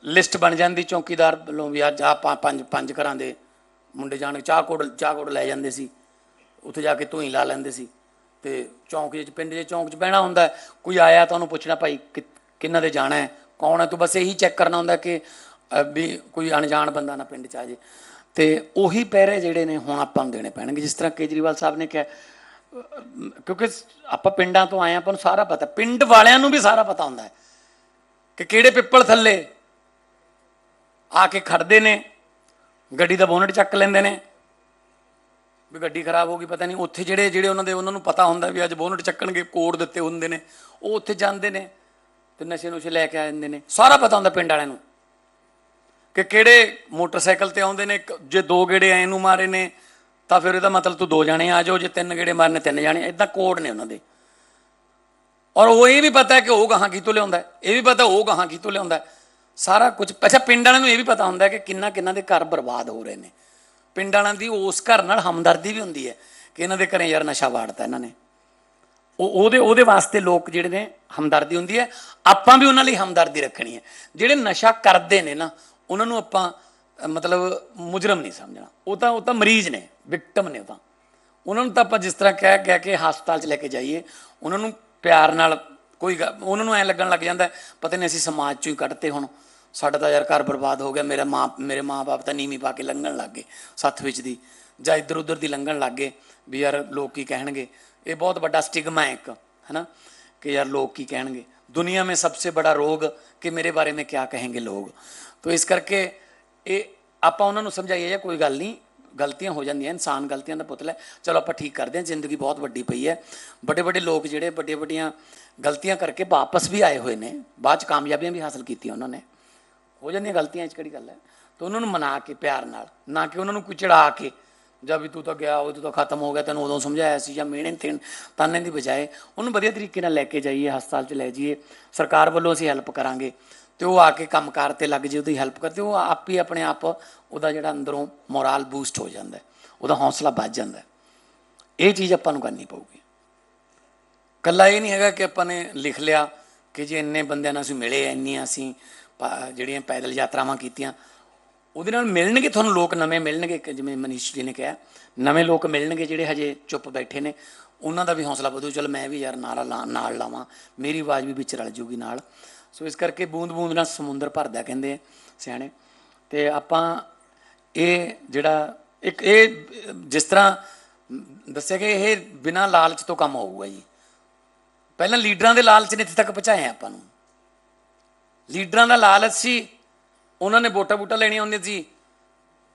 ਲਿਸਟ ਬਣ ਜਾਂਦੀ ਚੌਕੀਦਾਰ ਵੱਲੋਂ ਵੀ ਅੱਜ ਆ ਪੰਜ ਪੰਜ ਘਰਾਂ ਦੇ ਮੁੰਡੇ ਜਾਣ, ਚਾਹ ਕੋੜ ਚਾਹ ਕੋੜ ਲੈ ਜਾਂਦੇ ਸੀ। ਉੱਥੇ ਜਾ ਕੇ ਧੂਈ ਲਾ ਲੈਂਦੇ ਸੀ। ਤੇ ਚੌਂਕ ਵਿੱਚ, ਪਿੰਡ ਦੇ ਚੌਂਕ 'ਚ ਬਹਿਣਾ ਹੁੰਦਾ, ਕੋਈ ਆਇਆ ਤਾਂ ਉਹਨੂੰ ਪੁੱਛਣਾ, ਭਾਈ, ਕਿ- ਕਿਹਨਾਂ ਦੇ ਜਾਣਾ ਹੈ? ਕੌਣ ਹੈ? ਤੂੰ ਬਸ ਇਹੀ ਚੈੱਕ ਕਰਨਾ ਹੁੰਦਾ ਕਿ ਵੀ ਕੋਈ ਅਣਜਾਣ ਬੰਦਾ ਨਾ ਪਿੰਡ 'ਚ ਆ ਜੇ। ਤੇ ਉਹੀ ਪਹਿਰੇ ਜਿਹੜੇ ਨੇ ਹੁਣ ਆਪਾਂ ਨੂੰ ਦੇਣੇ ਪੈਣਗੇ। ਜਿਸ ਤਰ੍ਹਾਂ ਕੇਜਰੀਵਾਲ ਸਾਹਿਬ ਨੇ ਕਿਹਾ ਕਿਉਂਕਿ ਆਪਾਂ ਪਿੰਡਾਂ ਤੋਂ ਆਏ ਹਾਂ, ਆਪਾਂ ਨੂੰ ਸਾਰਾ ਪਤਾ। ਪਿੰਡ ਵਾਲਿਆਂ ਨੂੰ ਵੀ ਸਾਰਾ ਪਤਾ ਹੁੰਦਾ ਹੈ ਕਿ ਕਿਹੜੇ ਪਿੱਪਲ ਥੱਲੇ ਆ ਕੇ ਖੜਦੇ ਨੇ, ਗੱਡੀ ਦਾ ਬੋਨਟ ਚੱਕ ਲੈਂਦੇ ਨੇ। ਵੀ ਗੱਡੀ ਖਰਾਬ ਹੋ ਗਈ, ਪਤਾ ਨਹੀਂ ਉੱਥੇ ਜਿਹੜੇ ਜਿਹੜੇ ਉਹਨਾਂ ਦੇ ਉਹਨਾਂ ਨੂੰ ਪਤਾ ਹੁੰਦਾ ਵੀ ਅੱਜ ਬੋਨਟ ਚੱਕਣਗੇ, ਕੋਡ ਦਿੱਤੇ ਹੁੰਦੇ ਨੇ। ਉਹ ਉੱਥੇ ਜਾਂਦੇ ਨੇ ਤੇ ਨਸ਼ੇ ਨੁਸ਼ੇ ਲੈ ਕੇ ਆ ਜਾਂਦੇ ਨੇ। ਸਾਰਾ ਪਤਾ ਹੁੰਦਾ ਪਿੰਡ ਵਾਲਿਆਂ ਨੂੰ ਕਿ ਕਿਹੜੇ ਮੋਟਰਸਾਈਕਲ ਤੇ ਆਉਂਦੇ ਨੇ ਕ- ਜੇ ਦੋ ਗੇੜੇ ਐ ਨੂੰ ਮਾਰੇ ਨੇ ਤਾਂ ਫਿਰ ਇਹਦਾ ਮਤਲਬ ਤੂੰ ਦੋ ਜਾਣੇ ਆ ਜਾਓ, ਜੇ ਤਿੰਨ ਗੇੜੇ ਮਾਰਨੇ ਤਿੰਨ ਜਾਣੇ ਇਦਾਂ ਕੋਡ ਨੇ ਉਹਨਾਂ ਦੇ। ਔਰ ਉਹ ਇਹ ਵੀ ਪਤਾ ਹੈ ਕਿ ਉਹ ਗਾਹਾਂ ਕਿਤੋਂ ਲਿਆਉਂਦਾ ਇਹ ਵੀ ਪਤਾ ਉਹ ਗਾਹਾਂ ਕਿਤੋਂ ਲਿਆਉਂਦਾ ਸਾਰਾ ਕੁਝ ਅੱਛਾ, ਪਿੰਡ ਵਾਲਿਆਂ ਨੂੰ ਇਹ ਵੀ ਪਤਾ ਹੁੰਦਾ ਕਿ ਕਿੰਨਾ ਕਿੰਨਾ ਦੇ ਘਰ ਬਰਬਾਦ ਹੋ ਰਹੇ ਨੇ। ਪਿੰਡ ਵਾਲਿਆਂ ਦੀ ਉਸ ਘਰ ਨਾਲ ਹਮਦਰਦੀ ਵੀ ਹੁੰਦੀ ਹੈ ਕਿ ਇਹਨਾਂ ਦੇ ਘਰੇ ਯਾਰ ਨਸ਼ਾ ਵਾੜਤਾ ਇਹਨਾਂ ਨੇ। ਉਹ, ਉਹਦੇ ਉਹਦੇ ਵਾਸਤੇ ਲੋਕ ਜਿਹੜੇ ਨੇ ਹਮਦਰਦੀ ਹੁੰਦੀ ਹੈ, ਆਪਾਂ ਵੀ ਉਹਨਾਂ ਲਈ ਹਮਦਰਦੀ ਰੱਖਣੀ ਹੈ। ਜਿਹੜੇ ਨਸ਼ਾ ਕਰਦੇ ਨੇ ਨਾ, ਉਹਨਾਂ ਨੂੰ ਆਪਾਂ, ਮਤਲਬ ਮੁਜਰਮ ਨਹੀਂ ਸਮਝਣਾ। ਉਹ ਤਾਂ ਉਹ ਤਾਂ ਮਰੀਜ਼ ਨੇ। ਵਿਕਟਮ ਨੇ ਉਹ ਤਾਂ ਉਹਨਾਂ ਨੂੰ ਤਾਂ ਆਪਾਂ ਜਿਸ ਤਰ੍ਹਾਂ ਕਹਿ ਕਹਿ ਕੇ ਹਸਪਤਾਲ 'ਚ ਲੈ ਕੇ ਜਾਈਏ ਉਹਨਾਂ ਨੂੰ ਪਿਆਰ ਨਾਲ ਕੋਈ ਗੱਲ- ਉਹਨਾਂ ਨੂੰ ਐ ਲੱਗਣ ਲੱਗ ਜਾਂਦਾ ਹੈ, ਪਤਾ ਨਹੀਂ ਅਸੀਂ ਸਮਾਜ 'ਚੋਂ ਹੀ ਕੱਢਤੇ ਹੁਣ ਸਾਡਾ ਤਾਂ ਯਾਰ ਘਰ ਬਰਬਾਦ ਹੋ ਗਿਆ ਮੇਰਾ ਮਾਂ ਮੇਰੇ ਮਾਂ-ਬਾਪ ਤਾਂ ਨੀਵੀਂ ਪਾ ਕੇ ਲੰਘਣ ਲੱਗ ਗਏ ਸੱਥ ਵਿੱਚ ਦੀ ਜਾਂ ਇੱਧਰ ਉੱਧਰ ਦੀ ਲੰਘਣ ਲੱਗ ਗਏ ਵੀ ਯਾਰ ਲੋਕ ਕੀ ਕਹਿਣਗੇ ਇਹ ਬਹੁਤ ਵੱਡਾ ਸਟਿਗਮਾ ਹੈ ਇੱਕ ਹੈਨਾ ਕਿ यार लोग ਕੀ ਕਹਿਣਗੇ ਦੁਨੀਆ में सबसे बड़ा रोग कि मेरे बारे में क्या कहेंगे लोग तो ਇਸ ਕਰਕੇ ਇਹ ਆਪਾਂ ਉਹਨਾਂ ਨੂੰ ਸਮਝਾਈਏ ਜਾਂ ਕੋਈ ਗੱਲ ਨਹੀਂ ਗਲਤੀਆਂ ਹੋ ਜਾਂਦੀਆਂ, ਇਨਸਾਨ ਗਲਤੀਆਂ ਦਾ ਪੁਤਲਾ ਹੈ ਚਲੋ ਆਪਾਂ ਠੀਕ ਕਰਦੇ ਹਾਂ, ਜ਼ਿੰਦਗੀ ਬਹੁਤ ਵੱਡੀ ਪਈ ਹੈ। ਵੱਡੇ ਵੱਡੇ ਲੋਕ ਜਿਹੜੇ, ਵੱਡੇ ਵੱਡੀਆਂ ਗਲਤੀਆਂ ਕਰਕੇ ਵਾਪਸ ਵੀ ਆਏ ਹੋਏ ਨੇ। ਬਾਅਦ ਚ ਕਾਮਯਾਬੀਆਂ ਵੀ ਹਾਸਲ ਕੀਤੀਆਂ ਉਹਨਾਂ ਨੇ। ਹੋ ਜਾਂਦੀਆਂ ਗਲਤੀਆਂ 'ਚ ਕਿਹੜੀ ਗੱਲ ਹੈ? ਤਾਂ ਉਹਨਾਂ ਨੂੰ ਮਨਾ ਕੇ, ਪਿਆਰ ਨਾਲ। ਨਾ ਕਿ ਉਹਨਾਂ ਨੂੰ ਕੋਈ ਚੜਾ ਕੇ, ਜਾਂ ਵੀ ਤੂੰ ਤਾਂ ਗਿਆ, ਉਹ ਤੂੰ ਤਾਂ ਖਤਮ ਹੋ ਗਿਆ, ਤੈਨੂੰ ਉਦੋਂ ਸਮਝਾਇਆ ਸੀ, ਜਾਂ ਮਿਹਣੇ ਤੇ ਤਾਨੇ ਦੀ ਬਜਾਏ ਉਹਨੂੰ ਵਧੀਆ ਤਰੀਕੇ ਨਾਲ ਲੈ ਕੇ ਜਾਈਏ, ਹਸਪਤਾਲ 'ਚ ਲੈ ਜਾਈਏ। ਸਰਕਾਰ ਵੱਲੋਂ ਅਸੀਂ ਹੈਲਪ ਕਰਾਂਗੇ। ਤੇ ਉਹ ਆ ਕੇ ਕੰਮਕਾਰ ਤੇ ਲੱਗ ਜੇ ਉਹਦੀ ਹੈਲਪ ਕਰਦੇ ਉਹ ਆਪ ਹੀ ਆਪਣੇ ਆਪ ਉਹਦਾ ਜਿਹੜਾ ਅੰਦਰੋਂ ਮੋਰਲ ਬੂਸਟ ਹੋ ਜਾਂਦਾ ਉਹਦਾ ਹੌਸਲਾ ਵੱਧ ਜਾਂਦਾ ਇਹ ਚੀਜ਼ ਆਪਾਂ ਨੂੰ ਕਰਨੀ ਪਊਗੀ। ਕੱਲਾ ਇਹ ਨਹੀਂ ਹੈਗਾ ਕਿ ਆਪਾਂ ਨੇ ਲਿਖ ਲਿਆ ਕਿ ਜੇ ਇੰਨੇ ਬੰਦਿਆਂ ਨਾਲ ਅਸੀਂ ਮਿਲੇ, ਇੰਨੀਆਂ ਅਸੀਂ ਜਿਹੜੀਆਂ ਪੈਦਲ ਯਾਤਰਾਵਾਂ ਕੀਤੀਆਂ, ਉਹਦੇ ਨਾਲ ਮਿਲਣਗੇ ਤੁਹਾਨੂੰ ਲੋਕ, ਨਵੇਂ ਮਿਲਣਗੇ। ਕਿ ਜਿਵੇਂ ਮਨੀਸ਼ ਜੀ ਨੇ ਕਿਹਾ, ਨਵੇਂ ਲੋਕ ਮਿਲਣਗੇ ਜਿਹੜੇ ਹਜੇ ਚੁੱਪ ਬੈਠੇ ਨੇ। ਉਹਨਾਂ ਦਾ ਵੀ ਹੌਸਲਾ ਵਧੂ, ਚਲ ਮੈਂ ਵੀ ਯਾਰ ਨਾਲ ਲਾ- ਨਾਲ ਲਾਵਾਂ, ਮੇਰੀ ਆਵਾਜ਼ ਵੀ ਵਿੱਚ ਰਲ ਜੂਗੀ ਨਾਲ। ਸੋ ਇਸ ਕਰਕੇ ਬੂੰਦ ਬੂੰਦ ਨਾਲ ਸਮੁੰਦਰ ਭਰਦਾ ਕਹਿੰਦੇ ਸਿਆਣੇ। ਤੇ ਆਪਾਂ ਇਹ ਜਿਹੜਾ ਇੱਕ ਇਹ ਜਿਸ ਤਰ੍ਹਾਂ ਦੱਸਿਆ ਕਿ ਇਹ ਬਿਨਾਂ ਲਾਲਚ ਤੋਂ ਕੰਮ ਹੋਊਗਾ ਜੀ। ਪਹਿਲਾਂ ਲੀਡਰਾਂ ਦੇ ਲਾਲਚ ਨੇ ਇੱਥੇ ਤੱਕ ਪਹੁੰਚਾਏ ਆਪਾਂ ਨੂੰ। ਲੀਡਰਾਂ ਦਾ ਲਾਲਚ ਸੀ, ਉਹਨਾਂ ਨੇ ਵੋਟਾਂ ਬੂਟਾਂ ਲੈਣੀਆਂ ਹੁੰਦੀਆਂ ਸੀ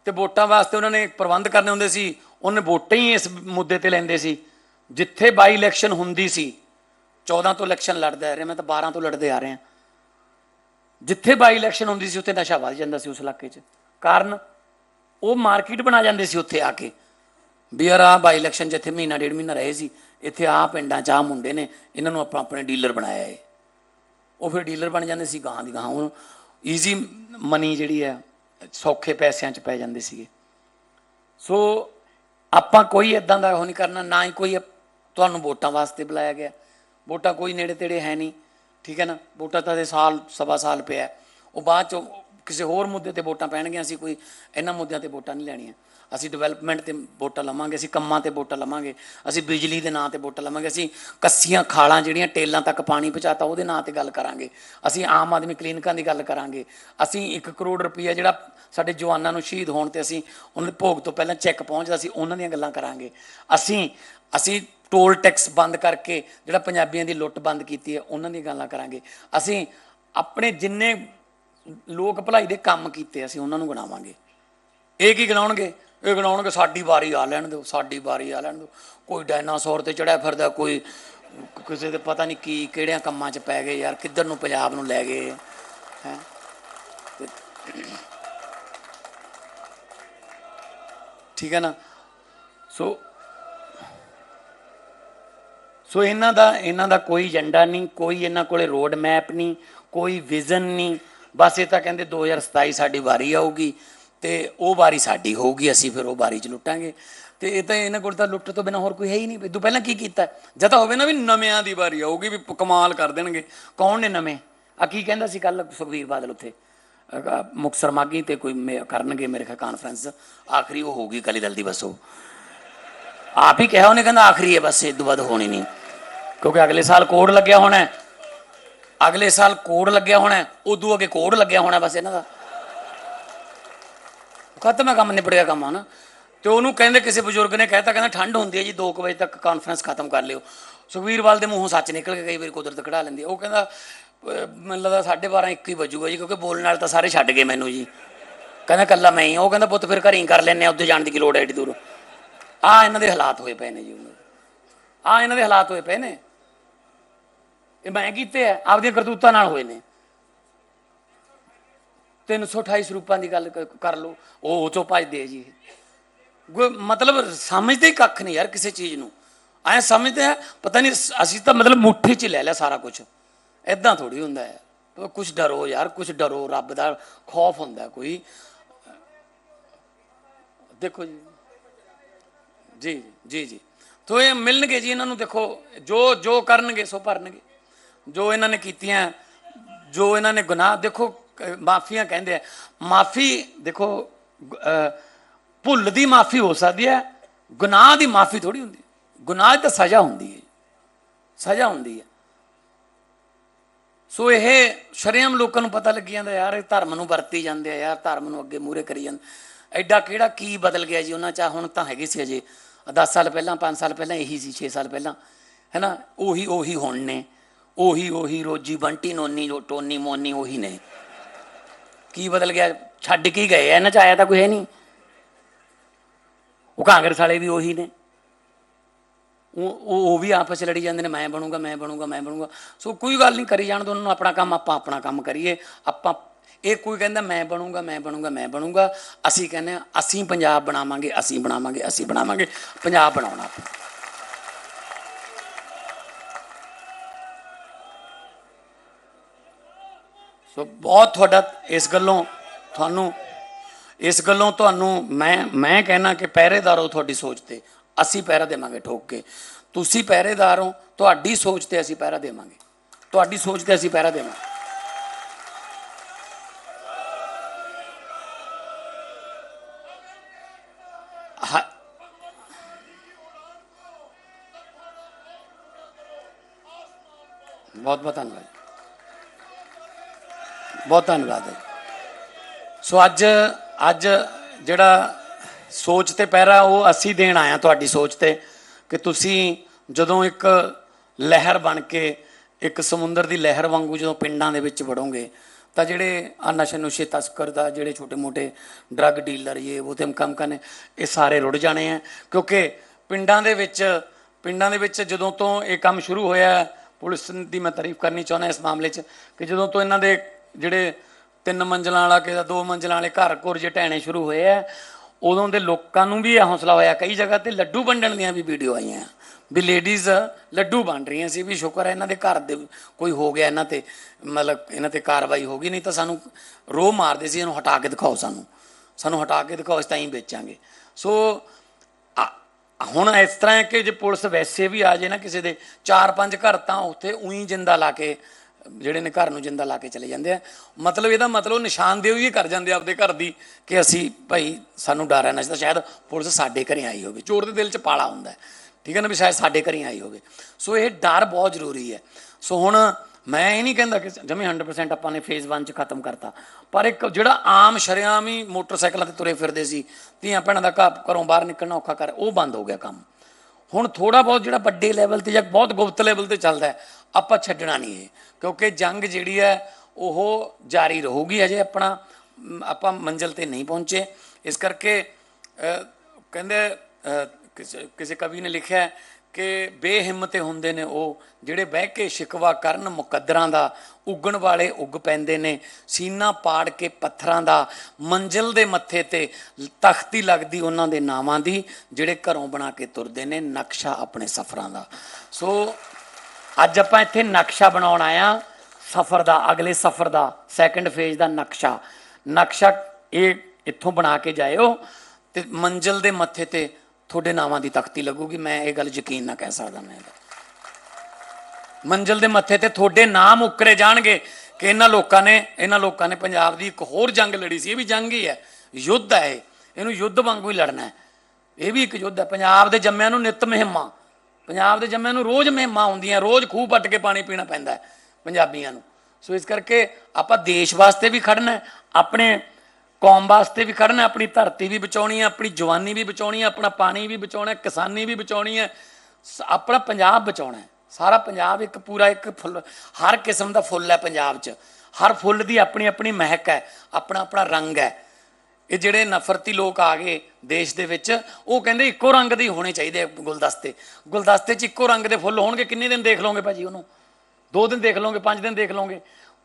ਤੇ ਵੋਟਾਂ ਵਾਸਤੇ ਉਹਨਾਂ ਨੇ ਪ੍ਰਬੰਧ ਕਰਨੇ ਹੁੰਦੇ ਸੀ। ਉਹਨੇ ਵੋਟਾਂ ਹੀ ਇਸ ਮੁੱਦੇ ਤੇ ਲੈਂਦੇ ਸੀ। ਜਿੱਥੇ ਬਾਈ ਇਲੈਕਸ਼ਨ ਹੁੰਦੀ ਸੀ 14 ਤੋਂ ਇਲੈਕਸ਼ਨ ਲੜਦਾ ਆ ਰਿਹਾ, ਮੈਂ ਤਾਂ 12 ਤੋਂ ਲੜਦੇ ਆ ਰਹੇ। ਹਾਂ ਜਿੱਥੇ ਬਾਈ ਇਲੈਕਸ਼ਨ ਹੁੰਦੀ ਸੀ, ਉੱਥੇ ਨਸ਼ਾ ਵੱਧ ਜਾਂਦਾ ਸੀ ਉਸ ਇਲਾਕੇ 'ਚ। ਕਾਰਨ ਉਹ ਮਾਰਕੀਟ ਬਣਾ ਜਾਂਦੇ ਸੀ ਉੱਥੇ ਆ ਕੇ। ਵੀ ਯਾਰ ਆਹ ਬਾਈ ਇਲੈਕਸ਼ਨ ਜਿੱਥੇ ਮਹੀਨਾ ਡੇਢ ਮਹੀਨਾ ਰਹੇ ਸੀ, ਇੱਥੇ ਆਹ ਪਿੰਡਾਂ 'ਚ ਆਹ ਮੁੰਡੇ ਨੇ, ਇਹਨਾਂ ਨੂੰ ਆਪਾਂ ਆਪਣੇ ਡੀਲਰ ਬਣਾਇਆ ਏ ਉਹ ਫਿਰ ਡੀਲਰ ਬਣ ਜਾਂਦੇ ਸੀ ਗਾਂ ਦੀ ਗਾਂ ਉਹ ਈਜ਼ੀ ਮਨੀ ਜਿਹੜੀ ਹੈ, ਸੌਖੇ ਪੈਸਿਆਂ 'ਚ ਪੈ ਜਾਂਦੇ ਸੀਗੇ। ਸੋ ਆਪਾਂ ਕੋਈ ਇਦਾਂ ਦਾ ਉਹ ਨਹੀਂ ਕਰਨਾ, ਨਾ ਹੀ ਕੋਈ ਤੁਹਾਨੂੰ ਵੋਟਾਂ ਵਾਸਤੇ ਬੁਲਾਇਆ ਗਿਆ। ਵੋਟਾਂ ਕੋਈ ਨੇੜੇ ਤੇੜੇ ਹੈ ਨਹੀਂ, ਠੀਕ ਹੈ ਨਾ? ਵੋਟਾਂ ਤਾਂ ਦੇ ਸਾਲ, ਸਵਾ ਸਾਲ ਪਿਆ। ਉਹ ਬਾਅਦ ਚੋਂ ਕਿਸੇ ਹੋਰ ਮੁੱਦੇ ਤੇ ਵੋਟਾਂ ਪੈਣਗੀਆਂ, ਅਸੀਂ ਕੋਈ ਇਹਨਾਂ ਮੁੱਦਿਆਂ ਤੇ ਵੋਟਾਂ ਨਹੀਂ ਲੈਣੀਆਂ। ਅਸੀਂ ਡਿਵੈਲਪਮੈਂਟ ਤੇ ਵੋਟਾਂ ਲਵਾਂਗੇ, ਅਸੀਂ ਕੰਮਾਂ ਤੇ ਵੋਟਾਂ ਲਵਾਂਗੇ, ਅਸੀਂ ਬਿਜਲੀ ਦੇ ਨਾਂ ਤੇ ਵੋਟਾਂ ਲਵਾਂਗੇ, ਅਸੀਂ ਕੱਸੀਆਂ ਖਾਲਾਂ ਜਿਹੜੀਆਂ ਟੇਲਾਂ ਤੱਕ ਪਾਣੀ ਪਹੁੰਚਾਤਾ ਉਹਦੇ ਨਾਂ ਤੇ ਗੱਲ ਕਰਾਂਗੇ। ਅਸੀਂ ਆਮ ਆਦਮੀ ਕਲੀਨਿਕਾਂ ਦੀ ਗੱਲ ਕਰਾਂਗੇ। ਅਸੀਂ 1 ਕਰੋੜ ਰੁਪਈਆ ਜਿਹੜਾ ਸਾਡੇ ਜਵਾਨਾਂ ਨੂੰ ਸ਼ਹੀਦ ਹੋਣ ਤੇ ਅਸੀਂ ਉਹਨਾਂ ਦੇ ਭੋਗ ਤੋਂ ਪਹਿਲਾਂ ਚੈੱਕ ਪਹੁੰਚਦਾ ਸੀ ਉਹਨਾਂ ਦੀਆਂ ਗੱਲਾਂ ਕਰਾਂਗੇ। ਅਸੀਂ ਅਸੀਂ ਟੋਲ ਟੈਕਸ ਬੰਦ ਕਰਕੇ ਜਿਹੜਾ ਪੰਜਾਬੀਆਂ ਦੀ ਲੁੱਟ ਬੰਦ ਕੀਤੀ ਹੈ, ਉਹਨਾਂ ਦੀ ਗੱਲਾਂ ਕਰਾਂਗੇ। ਅਸੀਂ ਆਪਣੇ ਜਿੰਨੇ ਲੋਕ ਭਲਾਈ ਦੇ ਕੰਮ ਕੀਤੇ ਅਸੀਂ ਉਹਨਾਂ ਨੂੰ ਗਣਾਵਾਂਗੇ ਇਹ ਕੀ ਗਣਾਉਣਗੇ? ਇਹ ਗਣਾਉਣਗੇ ਸਾਡੀ ਵਾਰੀ ਆ ਲੈਣ ਦਿਓ, ਸਾਡੀ ਵਾਰੀ ਆ ਲੈਣ ਦਿਓ। ਕੋਈ ਡਾਇਨਾਸੌਰ ਤੇ ਚੜਿਆ ਫਿਰਦਾ, ਕੋਈ ਕਿਸੇ ਦੇ ਪਤਾ ਨਹੀਂ ਕੀ, ਕਿਹੜਿਆਂ ਕੰਮਾਂ 'ਚ ਪੈ ਗਏ ਯਾਰ, ਕਿੱਧਰ ਨੂੰ ਪੰਜਾਬ ਨੂੰ ਲੈ ਗਏ ਹੈ? ਠੀਕ ਹੈ ਨਾ? ਸੋ ਸੋ ਇਹਨਾਂ ਦਾ ਇਹਨਾਂ ਦਾ ਕੋਈ ਏਜੰਡਾ ਨਹੀਂ, ਕੋਈ ਇਹਨਾਂ ਕੋਲੇ ਰੋਡ ਮੈਪ ਨਹੀਂ, ਕੋਈ ਵਿਜ਼ਨ ਨਹੀਂ ਬਸ ਇਹ ਤਾਂ ਕਹਿੰਦੇ 2027 ਸਾਡੀ ਵਾਰੀ ਆਊਗੀ ਤੇ ਉਹ ਵਾਰੀ ਸਾਡੀ ਹੋਊਗੀ, ਅਸੀਂ ਫਿਰ ਉਹ ਵਾਰੀ 'ਚ ਲੁੱਟਾਂਗੇ। ਤੇ ਇਹ ਤਾਂ ਇਹਨਾਂ ਕੋਲ ਤਾਂ ਲੁੱਟ ਤੋਂ ਬਿਨਾ ਹੋਰ ਕੋਈ ਹੈ ਹੀ ਨਹੀਂ। ਤੂੰ ਪਹਿਲਾਂ ਕੀ ਕੀਤਾ? ਜਾਂ ਤਾਂ ਹੋਵੇ ਨਾ ਵੀ ਨਵਿਆਂ ਦੀ ਵਾਰੀ ਆਊਗੀ, ਵੀ ਕਮਾਲ ਕਰ ਦੇਣਗੇ। ਕੌਣ ਨੇ ਨਵੇਂ? ਆ ਕੀ ਕਹਿੰਦਾ ਸੀ ਕੱਲ ਸੁਖਵੀਰ ਬਾਦਲ ਉੱਥੇ? ਅਹ ਮੁਕਤਸਰ ਮਾਗੀ ਤੇ ਕੋਈ ਮੇ- ਕਰਨਗੇ ਮੇਰੇ ਖਿਆਲ ਕਾਨਫਰੰਸ ਆਖਰੀ ਉਹ ਹੋਊਗੀ ਅਕਾਲੀ ਦਲ ਦੀ ਬਸ ਉਹ। ਆਪ ਹੀ ਕਿਹਾ ਉਹਨੇ, ਕਹਿੰਦਾ ਆਖਰੀ ਹੈ, ਬਸ ਇਹ ਤੋਂ ਬਾਅਦ ਹੋਣੀ ਨਹੀਂ। ਕਿਉਂਕਿ ਅਗਲੇ ਸਾਲ ਕੋਡ ਲੱਗਿਆ ਹੋਣਾ ਅਗਲੇ ਸਾਲ ਕੋੜ ਲੱਗਿਆ ਹੋਣਾ ਉਦੋਂ ਅੱਗੇ ਕੋਡ ਲੱਗਿਆ ਹੋਣਾ ਬਸ ਇਹਨਾਂ ਦਾ। ਖਤਮ ਹੈ ਕੰਮ ਨਿਬੜ ਗਿਆ ਕੰਮ, ਹਨਾ। ਤੇ ਉਹਨੂੰ ਕਹਿੰਦੇ ਕਿਸੇ ਬਜ਼ੁਰਗ ਨੇ ਕਹਿਤਾ, ਕਹਿੰਦਾ ਠੰਡ ਹੁੰਦੀ ਹੈ ਜੀ 2 ਵਜੇ ਤੱਕ ਕਾਨਫਰੰਸ ਖਤਮ ਕਰ ਲਿਓ। ਸੁਖਵੀਰਵਾਲ ਦੇ ਮੂੰਹੋਂ ਸੱਚ ਨਿਕਲ ਕੇ ਕਈ ਵਾਰੀ ਕੁਦਰਤ ਕਢਾ ਲੈਂਦੀ ਉਹ ਕਹਿੰਦਾ ਮੈਨੂੰ ਲੱਗਦਾ 12:30 1 ਹੀ ਵੱਜੂਗਾ ਜੀ, ਕਿਉਂਕਿ ਬੋਲਣ ਨਾਲ ਤਾਂ ਸਾਰੇ ਛੱਡ ਗਏ ਮੈਨੂੰ ਜੀ। ਕਹਿੰਦਾ ਕੱਲਾ ਮੈਂ ਹੀ ਉਹ ਕਹਿੰਦਾ, ਪੁੱਤ ਫਿਰ ਘਰੇ ਹੀ ਕਰ ਲੈਣੇ ਆ ਉੱਥੇ ਜਾਣ ਦੀ ਕੀ ਲੋੜ ਹੈ ਏਡੀ ਦੂਰ। ਆ ਇਹਨਾਂ ਦੇ ਹਾਲਾਤ ਹੋਏ ਪਏ ਨੇ ਜੀ। ਆ ਇਹਨਾਂ ਦੇ ਹਾਲਾਤ ਹੋਏ ਪਏ ਨੇ। ਇਹ ਮੈਂ ਕੀਤੇ ਆ, ਆਪਦੀਆਂ ਕਰਤੂਤਾਂ ਨਾਲ ਹੋਏ ਨੇ। 328 ਸਰੂਪਾਂ ਦੀ ਗੱਲ ਕਰ ਲਓ, ਉਹ ਚੋਂ ਭਜਦੇ ਜੀ। ਮਤਲਬ ਸਮਝਦੇ ਹੀ ਕੱਖ ਨਹੀਂ ਯਾਰ ਕਿਸੇ ਚੀਜ਼ ਨੂੰ। ਐ ਸਮਝਦੇ ਆ, ਪਤਾ ਨਹੀਂ ਅਸੀਂ ਤਾਂ ਮਤਲਬ ਮੁੱਠੀ 'ਚ ਲੈ ਲਿਆ ਸਾਰਾ ਕੁਝ ਐਦਾਂ ਥੋੜੀ ਹੁੰਦਾ ਹੈ ਕੁਝ ਡਰੋ ਯਾਰ ਕੁਝ ਡਰੋ, ਰੱਬ ਦਾ ਖੌਫ ਹੁੰਦਾ ਕੋਈ। ਦੇਖੋ ਜੀ। ਜੀ ਜੀ ਜੀ। ਤੋ ਇਹ ਮਿਲਣਗੇ ਜੀ, ਇਹਨਾਂ ਨੂੰ ਦੇਖੋ। ਜੋ ਜੋ ਕਰਨਗੇ, ਸੋ ਭਰਨਗੇ। ਜੋ ਇਹਨਾਂ ਨੇ ਕੀਤੀਆਂ, ਜੋ ਇਹਨਾਂ ਨੇ ਗੁਨਾਹ, ਦੇਖੋ ਮਾਫੀਆਂ ਕਹਿੰਦੇ ਆ। ਮਾਫੀ, ਦੇਖੋ ਭੁੱਲ ਦੀ ਮਾਫੀ ਹੋ ਸਕਦੀ ਹੈ, ਗੁਨਾਹ ਦੀ ਮਾਫੀ ਥੋੜੀ ਹੁੰਦੀ। ਗੁਨਾਹ ਤਾਂ ਸਜ਼ਾ ਹੁੰਦੀ ਹੈ। ਸਜ਼ਾ ਹੁੰਦੀ ਹੈ। ਸੋ ਇਹ ਸ਼ਰੇਆਮ ਲੋਕਾਂ ਨੂੰ ਪਤਾ ਲੱਗੀ ਜਾਂਦਾ, ਯਾਰ ਇਹ ਧਰਮ ਨੂੰ ਵਰਤੀ ਜਾਂਦੇ ਆ, ਯਾਰ ਧਰਮ ਨੂੰ ਅੱਗੇ ਮੂਰੇ ਕਰੀ ਜਾਂਦੇ। ਐਡਾ ਕਿਹੜਾ ਕੀ ਬਦਲ ਗਿਆ ਜੀ? ਉਹਨਾਂ ਚ ਹੁਣ ਤਾਂ ਹੈਗੇ ਸੀ ਅਜੇ। 10 ਸਾਲ ਪਹਿਲਾਂ 5 ਸਾਲ ਪਹਿਲਾਂ ਇਹੀ ਸੀ 6 ਸਾਲ ਪਹਿਲਾਂ। ਹੈਨਾ? ਉਹੀ ਉਹੀ ਹੁਣ ਨੇ। ਉਹੀ ਉਹੀ ਰੋਜੀ ਬੰਟੀ ਨੋਨੀ ਜੋ ਟੋਨੀ ਮੋਨੀ ਉਹੀ ਨੇ। ਕੀ ਬਦਲ ਗਿਆ? ਛੱਡ ਕੇ ਗਏ। ਇਹਨਾਂ ਚ ਆਇਆ ਤਾਂ ਕੋਈ ਹੈ ਨਹੀਂ। ਉਹ ਕਾਂਗਰਸ ਵਾਲੇ ਵੀ ਉਹੀ ਨੇ। ਉਹ ਉਹ ਵੀ ਆਪਸ ਚ ਲੜੀ ਜਾਂਦੇ ਨੇ। ਮੈਂ ਬਣੂਗਾ ਮੈਂ ਬਣੂਗਾ ਮੈਂ ਬਣੂਗਾ। ਸੋ ਕੋਈ ਗੱਲ ਨਹੀਂ, ਕਰੀ ਜਾਣ ਦੋ ਉਹਨਾਂ ਨੂੰ। ਆਪਣਾ ਕੰਮ, ਆਪਾਂ ਆਪਣਾ ਕੰਮ ਕਰੀਏ। ਆਪਾਂ, ਇਹ ਕੋਈ ਕਹਿੰਦਾ, ਮੈਂ ਬਣੂਗਾ ਮੈਂ ਬਣੂਗਾ ਮੈਂ ਬਣੂਗਾ। ਅਸੀਂ ਕਹਿੰਦੇ ਹਾਂ, ਅਸੀਂ ਪੰਜਾਬ ਬਣਾਵਾਂਗੇ, ਅਸੀਂ ਬਣਾਵਾਂਗੇ ਅਸੀਂ ਬਣਾਵਾਂਗੇ। ਪੰਜਾਬ ਬਣਾਉਣਾ। ਸੋ ਬਹੁਤ ਤੁਹਾਡਾ ਇਸ ਗੱਲੋਂ ਤੁਹਾਨੂੰ, ਇਸ ਗੱਲੋਂ ਤੁਹਾਨੂੰ ਮੈਂ ਮੈਂ ਕਹਿਣਾ ਕਿ ਪਹਿਰੇਦਾਰ ਹੋ ਤੁਹਾਡੀ ਸੋਚ ਤੇ। ਅਸੀਂ ਪਹਿਰਾ ਦੇਵਾਂਗੇ ਠੋਕ ਕੇ। ਤੁਸੀਂ ਪਹਿਰੇਦਾਰ ਹੋ, ਤੁਹਾਡੀ ਸੋਚ ਤੇ ਅਸੀਂ ਪਹਿਰਾ ਦੇਵਾਂਗੇ। ਤੁਹਾਡੀ ਸੋਚ ਤੇ ਅਸੀਂ ਪਹਿਰਾ ਦੇਵਾਂਗੇ। ਹਾਂ ਬਹੁਤ ਬਹੁਤ ਧੰਨਵਾਦ। ਬਹੁਤ ਧੰਨਵਾਦ ਹੈ। ਸੋ ਅੱਜ ਅੱਜ ਜਿਹੜਾ ਸੋਚ ਤੇ ਪਹਿਰਾ ਉਹ ਅਸੀਂ ਦੇਣ ਆਇਆ ਤੁਹਾਡੀ ਸੋਚ ਤੇ ਕਿ ਤੁਸੀਂ ਜਦੋਂ ਇੱਕ ਲਹਿਰ ਬਣ ਕੇ, ਇੱਕ ਸਮੁੰਦਰ ਦੀ ਲਹਿਰ ਵਾਂਗੂ ਜਦੋਂ ਪਿੰਡਾਂ ਦੇ ਵਿੱਚ ਵੜੋਗੇ, ਤਾਂ ਜਿਹੜੇ ਆ ਨਸ਼ੇ ਨੁਸ਼ੇ ਤਸਕਰ ਦਾ, ਜਿਹੜੇ ਛੋਟੇ ਮੋਟੇ ਡਰੱਗ ਡੀਲਰ ਇਹ ਉਹ ਤੇ ਕੰਮ ਕਰਨੇ, ਇਹ ਸਾਰੇ ਰੁੜ ਜਾਣੇ ਆ। ਕਿਉਂਕਿ ਪਿੰਡਾਂ ਦੇ ਵਿੱਚ, ਪਿੰਡਾਂ ਦੇ ਵਿੱਚ ਜਦੋਂ ਤੋਂ ਇਹ ਕੰਮ ਸ਼ੁਰੂ ਹੋਇਆ, ਪੁਲਿਸ ਦੀ ਮੈਂ ਤਾਰੀਫ ਕਰਨੀ ਚਾਹੁੰਦਾ ਇਸ ਮਾਮਲੇ 'ਚ ਕਿ ਜਦੋਂ ਤੋਂ ਇਹਨਾਂ ਦੇ ਜਿਹੜੇ ਤਿੰਨ ਮੰਜ਼ਲਾਂ ਵਾਲਾ ਕਿ ਦੋ ਮੰਜ਼ਲਾਂ ਵਾਲੇ ਘਰ ਘੁਰ ਜੇ ਢਹਿਣੇ ਸ਼ੁਰੂ ਹੋਏ ਆ, ਉਦੋਂ ਦੇ ਲੋਕਾਂ ਨੂੰ ਵੀ ਇਹ ਹੌਸਲਾ ਹੋਇਆ। ਕਈ ਜਗ੍ਹਾ ਤੇ ਲੱਡੂ ਵੰਡਣ ਦੀਆਂ ਵੀ ਵੀਡੀਓ ਆਈਆਂ। ਵੀ ਲੇਡੀਜ਼ ਲੱਡੂ ਵੰਡ ਰਹੀਆਂ ਸੀ, ਵੀ ਸ਼ੁਕਰ ਹੈ ਇਹਨਾਂ ਦੇ ਘਰ ਦੇ ਕੋਈ ਹੋ ਗਿਆ, ਇਹਨਾਂ ਤੇ ਮਤਲਬ ਇਹਨਾਂ ਤੇ ਕਾਰਵਾਈ ਹੋ ਗਈ, ਨਹੀਂ ਤਾਂ ਸਾਨੂੰ ਰੋਹ ਮਾਰਦੇ ਸੀ, ਇਹਨੂੰ ਹਟਾ ਕੇ ਦਿਖਾਓ ਸਾਨੂੰ। ਸਾਨੂੰ ਹਟਾ ਕੇ ਦਿਖਾਓ ਇਸ ਤਾਂ ਹੀ ਵੇਚਾਂਗੇ। ਸੋ, ਆ- ਹੁਣ ਇਸ ਤਰ੍ਹਾਂ ਹੈ ਕਿ ਜੇ ਪੁਲਿਸ ਵੈਸੇ ਵੀ ਆ ਜੇ ਨਾ ਕਿਸੇ ਦੇ ਚਾਰ ਪੰਜ ਘਰ ਤਾਂ ਉੱਥੇ ਉਹੀ ਜਿੰਦਾ ਲਾ ਕੇ ਜਿਹੜੇ ਨੇ ਘਰ ਨੂੰ ਜਿੰਦਾ ਲਾ ਕੇ ਚਲੇ ਜਾਂਦੇ ਆ। ਮਤਲਬ ਇਹਦਾ ਮਤਲਬ ਨਿਸ਼ਾਨਦੇਹੀ ਵੀ ਕਰ ਜਾਂਦੇ ਆ ਆਪਦੇ ਘਰ ਦੀ ਕਿ ਅਸੀਂ ਭਾਈ ਸਾਨੂੰ ਡਰ ਹੈ ਨਾ ਨਸ਼ਾ ਸ਼ਾਇਦ ਪੁਲਿਸ ਸਾਡੇ ਘਰੇ ਆਈ ਹੋਵੇ। ਚੋਰ ਦੇ ਦਿਲ 'ਚ ਪਾਲਾ ਹੁੰਦਾ ਠੀਕ ਹੈ ਨਾ ਵੀ ਸ਼ਾਇਦ ਸਾਡੇ ਘਰੇ ਆਈ ਹੋਵੇ। ਸੋ ਇਹ ਡਰ ਬਹੁਤ ਜ਼ਰੂਰੀ ਹੈ। ਸੋ ਹੁਣ ਮੈਂ ਇਹ ਨਹੀਂ ਕਹਿੰਦਾ ਕਿ ਜਮੇ 100% ਆਪਾਂ ਨੇ ਫੇਜ਼ 1 ਚ ਖਤਮ ਕਰਤਾ। ਪਰ ਇੱਕ ਜਿਹੜਾ ਆਮ ਸ਼ਰੇਆਮ ਹੀ ਮੋਟਰਸਾਈਕਲਾਂ ਤੇ ਤੁਰੇ ਫਿਰਦੇ ਸੀ, ਧੀਆਂ ਭੈਣਾਂ ਦਾ ਘਰ ਘਰੋਂ ਬਾਹਰ ਨਿਕਲਣਾ ਔਖਾ ਕਰ ਉਹ ਬੰਦ ਹੋ ਗਿਆ ਕੰਮ। ਹੁਣ ਥੋੜਾ ਬਹੁਤ ਜਿਹੜਾ ਵੱਡੇ ਲੈਵਲ ਤੇ ਜਾਂ ਬਹੁਤ ਗੁਪਤ ਲੈਵਲ ਤੇ ਚੱਲਦਾ ਆਪਾਂ ਛੱਡਣਾ ਨਹੀਂ ਇਹ ਕਿਉਂਕਿ ਜੰਗ ਜਿਹੜੀ ਹੈ ਉਹ ਜਾਰੀ ਰਹੂਗੀ ਅਜੇ ਆਪਣਾ ਆਪਾਂ ਮੰਜ਼ਿਲ ਤੇ ਨਹੀਂ ਪਹੁੰਚੇ। ਇਸ ਕਰਕੇ ਕਹਿੰਦੇ ਅ, ਕਿਸੇ ਕਵੀ ਨੇ ਲਿਖਿਆ ਹੈ ਕਿ ਬੇਹਿੰਮਤੇ ਹੁੰਦੇ ਨੇ ਉਹ ਜਿਹੜੇ ਬਹਿ ਕੇ ਸ਼ਿਕਵਾ ਕਰਨ ਮੁਕੱਦਰਾਂ ਦਾ ਉੱਗਣ ਵਾਲੇ ਉੱਗ ਪੈਂਦੇ ਨੇ ਸੀਨਾ ਪਾੜ ਕੇ ਪੱਥਰਾਂ ਦਾ ਮੰਜ਼ਿਲ ਦੇ ਮੱਥੇ ਤੇ ਤਖਤੀ ਲੱਗਦੀ ਉਹਨਾਂ ਦੇ ਨਾਵਾਂ ਦੀ ਜਿਹੜੇ ਘਰੋਂ ਬਣਾ ਕੇ ਤੁਰਦੇ ਨੇ ਨਕਸ਼ਾ ਆਪਣੇ ਸਫ਼ਰਾਂ ਦਾ। ਸੋ ਅੱਜ ਆਪਾਂ ਇੱਥੇ ਨਕਸ਼ਾ ਬਣਾਉਣ ਆਇਆ ਸਫ਼ਰ ਦਾ, ਅਗਲੇ ਸਫ਼ਰ ਦਾ ਸੈਕੰਡ ਫੇਜ਼ ਦਾ ਨਕਸ਼ਾ। ਨਕਸ਼ਾ ਇਹ ਇੱਥੋਂ ਬਣਾ ਕੇ ਜਾਇਓ ਤੇ ਮੰਜ਼ਿਲ ਦੇ ਮੱਥੇ ਤੇ ਤੁਹਾਡੇ ਨਾਵਾਂ ਦੀ ਤਖਤੀ ਲੱਗੂਗੀ। ਮੈਂ ਇਹ ਗੱਲ ਯਕੀਨ ਨਾ ਕਹਿ ਸਕਦਾ ਮੈਂ। ਇਹਦਾ ਮੰਜ਼ਿਲ ਦੇ ਮੱਥੇ ਤੇ ਤੁਹਾਡੇ ਨਾਮ ਉਕਰੇ ਜਾਣਗੇ ਕਿ ਇਹਨਾਂ ਲੋਕਾਂ ਨੇ, ਇਹਨਾਂ ਲੋਕਾਂ ਨੇ ਪੰਜਾਬ ਦੀ ਇੱਕ ਹੋਰ ਜੰਗ ਲੜੀ ਸੀ। ਇਹ ਵੀ ਜੰਗ ਹੀ ਹੈ, ਯੁੱਧ ਹੈ ਇਹ। ਇਹਨੂੰ ਯੁੱਧ ਵਾਂਗੂ ਹੀ ਲੜਨਾ ਹੈ। ਇਹ ਵੀ ਇੱਕ ਯੁੱਧ ਹੈ। ਪੰਜਾਬ ਦੇ ਜੰਮਿਆਂ ਨੂੰ ਨਿਤ ਮਹਿਮਾ ਪੰਜਾਬ ਦੇ ਜੰਮਿਆਂ ਨੂੰ ਰੋਜ਼ ਮਹਿਮਾ ਹੁੰਦੀਆਂ ਰੋਜ਼ ਖੂਹ ਪੱਟ ਕੇ ਪਾਣੀ ਪੀਣਾ ਪੈਂਦਾ ਹੈ ਪੰਜਾਬੀਆਂ ਨੂੰ। ਸੋ ਇਸ ਕਰਕੇ ਆਪਾਂ ਦੇਸ਼ ਵਾਸਤੇ ਵੀ ਖੜਨਾ ਹੈ, ਆਪਣੇ ਕੌਮ ਵਾਸਤੇ ਵੀ ਖੜਨਾ ਆਪਣੀ ਧਰਤੀ ਵੀ ਬਚਾਉਣੀ ਹੈ, ਆਪਣੀ ਜਵਾਨੀ ਵੀ ਬਚਾਉਣੀ ਹੈ, ਆਪਣਾ ਪਾਣੀ ਵੀ ਬਚਾਉਣਾ ਹੈ, ਕਿਸਾਨੀ ਵੀ ਬਚਾਉਣੀ ਹੈ, ਸ- ਆਪਣਾ ਪੰਜਾਬ ਬਚਾਉਣਾ ਹੈ। ਸਾਰਾ ਪੰਜਾਬ ਇੱਕ ਪੂਰਾ ਇੱਕ ਫੁੱਲ, ਹਰ ਕਿਸਮ ਦਾ ਫੁੱਲ ਹੈ ਪੰਜਾਬ 'ਚ। ਹਰ ਫੁੱਲ ਦੀ ਆਪਣੀ ਆਪਣੀ ਮਹਿਕ ਹੈ ਆਪਣਾ ਆਪਣਾ ਰੰਗ ਹੈ। ਇਹ ਜਿਹੜੇ ਨਫ਼ਰਤੀ ਲੋਕ ਆ ਗਏ ਦੇਸ਼ ਦੇ ਵਿੱਚ, ਉਹ ਕਹਿੰਦੇ ਇੱਕੋ ਰੰਗ ਦੇ ਹੀ ਹੋਣੇ ਚਾਹੀਦੇ ਗੁਲਦਸਤੇ। ਗੁਲਦਸਤੇ 'ਚ ਇੱਕੋ ਰੰਗ ਦੇ ਫੁੱਲ ਹੋਣਗੇ, ਕਿੰਨੇ ਦਿਨ ਦੇਖ ਲਓਗੇ ਭਾਜੀ ਉਹਨੂੰ? ਦੋ ਦਿਨ ਦੇਖ ਲਓਗੇ, ਪੰਜ ਦਿਨ ਦੇਖ ਲਓਗੇ।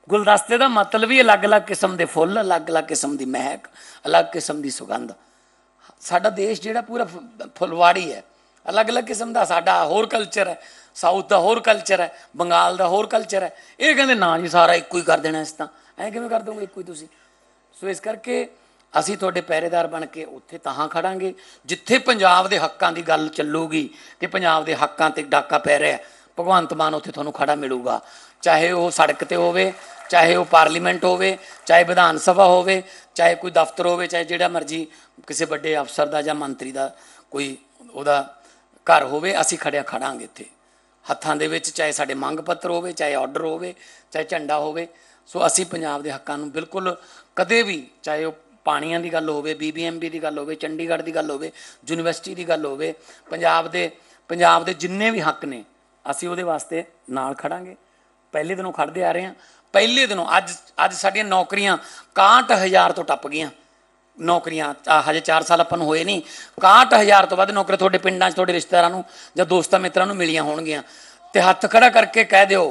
ਗੁਲਦਸਤੇ ਦਾ ਮਤਲਬ ਹੀ ਅਲੱਗ-ਅਲੱਗ ਕਿਸਮ ਦੇ ਫੁੱਲ, ਅਲੱਗ-ਅਲੱਗ ਕਿਸਮ ਦੀ ਮਹਿਕ, ਅਲੱਗ ਕਿਸਮ ਦੀ ਸੁਗੰਧ। ਸਾਡਾ ਦੇਸ਼ ਜਿਹੜਾ ਪੂਰਾ ਫੁ- ਫੁਲਵਾੜੀ ਹੈ। ਅਲੱਗ-ਅਲੱਗ ਕਿਸਮ ਦਾ, ਸਾਡਾ ਹੋਰ ਕਲਚਰ ਹੈ। ਸਾਊਥ ਦਾ ਹੋਰ ਕਲਚਰ ਹੈ, ਬੰਗਾਲ ਦਾ ਹੋਰ ਕਲਚਰ ਹੈ। ਇਹ ਕਹਿੰਦੇ, ਨਾ ਜੀ, ਸਾਰਾ ਇੱਕੋ ਹੀ ਕਰ ਦੇਣਾ ਇਸ ਤਾਂ। ਐ ਕਿਵੇਂ ਕਰ ਦੋਗੇ ਇੱਕੋ ਹੀ ਤੁਸੀਂ? ਸੋ ਇਸ ਕਰਕੇ ਅਸੀਂ ਤੁਹਾਡੇ ਪਹਿਰੇਦਾਰ ਬਣ ਕੇ ਉੱਥੇ ਤਾਂ ਖੜਾਂਗੇ, ਜਿੱਥੇ ਪੰਜਾਬ ਦੇ ਹੱਕਾਂ ਦੀ ਗੱਲ ਚੱਲੂਗੀ ਕਿ ਪੰਜਾਬ ਦੇ ਹੱਕਾਂ ਤੇ ਡਾਕਾ ਪੈ ਰਿਹਾ ਭਗਵੰਤ ਮਾਨ ਉੱਥੇ ਤੁਹਾਨੂੰ ਖੜਾ ਮਿਲੂਗਾ। ਚਾਹੇ ਉਹ ਸੜਕ ਤੇ ਹੋਵੇ, ਚਾਹੇ ਉਹ ਪਾਰਲੀਮੈਂਟ ਹੋਵੇ, ਚਾਹੇ ਵਿਧਾਨ ਸਭਾ ਹੋਵੇ, ਚਾਹੇ ਕੋਈ ਦਫ਼ਤਰ ਹੋਵੇ, ਚਾਹੇ ਜਿਹੜਾ ਮਰਜ਼ੀ ਕਿਸੇ ਵੱਡੇ ਅਫਸਰ ਦਾ ਜਾਂ ਮੰਤਰੀ ਦਾ ਕੋਈ ਉਹਦਾ ਘਰ ਹੋਵੇ, ਅਸੀਂ ਖੜਿਆ ਖੜਾਂਗੇ ਇੱਥੇ। ਹੱਥਾਂ ਦੇ ਵਿੱਚ ਚਾਹੇ ਸਾਡੇ ਮੰਗ ਪੱਤਰ ਹੋਵੇ, ਚਾਹੇ ਆਰਡਰ ਹੋਵੇ, ਚਾਹੇ ਝੰਡਾ ਹੋਵੇ, ਸੋ ਅਸੀਂ ਪੰਜਾਬ ਦੇ ਹੱਕਾਂ ਨੂੰ ਬਿਲਕੁਲ ਕਦੇ ਵੀ ਚਾਹੇ ਉਹ ਪਾਣੀਆਂ ਦੀ ਗੱਲ ਹੋਵੇ ਬੀਬੀਐਮਬੀ ਦੀ ਗੱਲ ਹੋਵੇ, ਚੰਡੀਗੜ੍ਹ ਦੀ ਗੱਲ ਹੋਵੇ, ਯੂਨੀਵਰਸਿਟੀ ਦੀ ਗੱਲ ਹੋਵੇ, ਪੰਜਾਬ ਦੇ ਪੰਜਾਬ ਦੇ ਜਿੰਨੇ ਵੀ ਹੱਕ ਨੇ, ਅਸੀਂ ਉਹਦੇ ਵਾਸਤੇ ਨਾਲ ਖੜਾਂਗੇ। ਪਹਿਲੇ ਦਿਨੋਂ ਖੜਦੇ ਆ ਰਹੇ ਹਾਂ। ਪਹਿਲੇ ਦਿਨੋਂ ਅੱਜ ਅੱਜ ਸਾਡੀਆਂ ਨੌਕਰੀਆਂ 61000 ਤੋਂ ਟੱਪ ਗਈਆਂ। ਨੌਕਰੀਆਂ, ਆਹ ਹਜੇ 4 ਸਾਲ ਆਪਾਂ ਨੂੰ ਹੋਏ ਨਹੀਂ। 61000 ਤੋਂ ਵੱਧ ਨੌਕਰੀ ਤੁਹਾਡੇ ਪਿੰਡਾਂ 'ਚ, ਤੁਹਾਡੇ ਰਿਸ਼ਤੇਦਾਰਾਂ ਨੂੰ ਜਾਂ ਦੋਸਤਾਂ ਮਿੱਤਰਾਂ ਨੂੰ ਮਿਲੀਆਂ ਹੋਣਗੀਆਂ। ਤੇ ਹੱਥ ਖੜਾ ਕਰਕੇ ਕਹਿ ਦਿਓ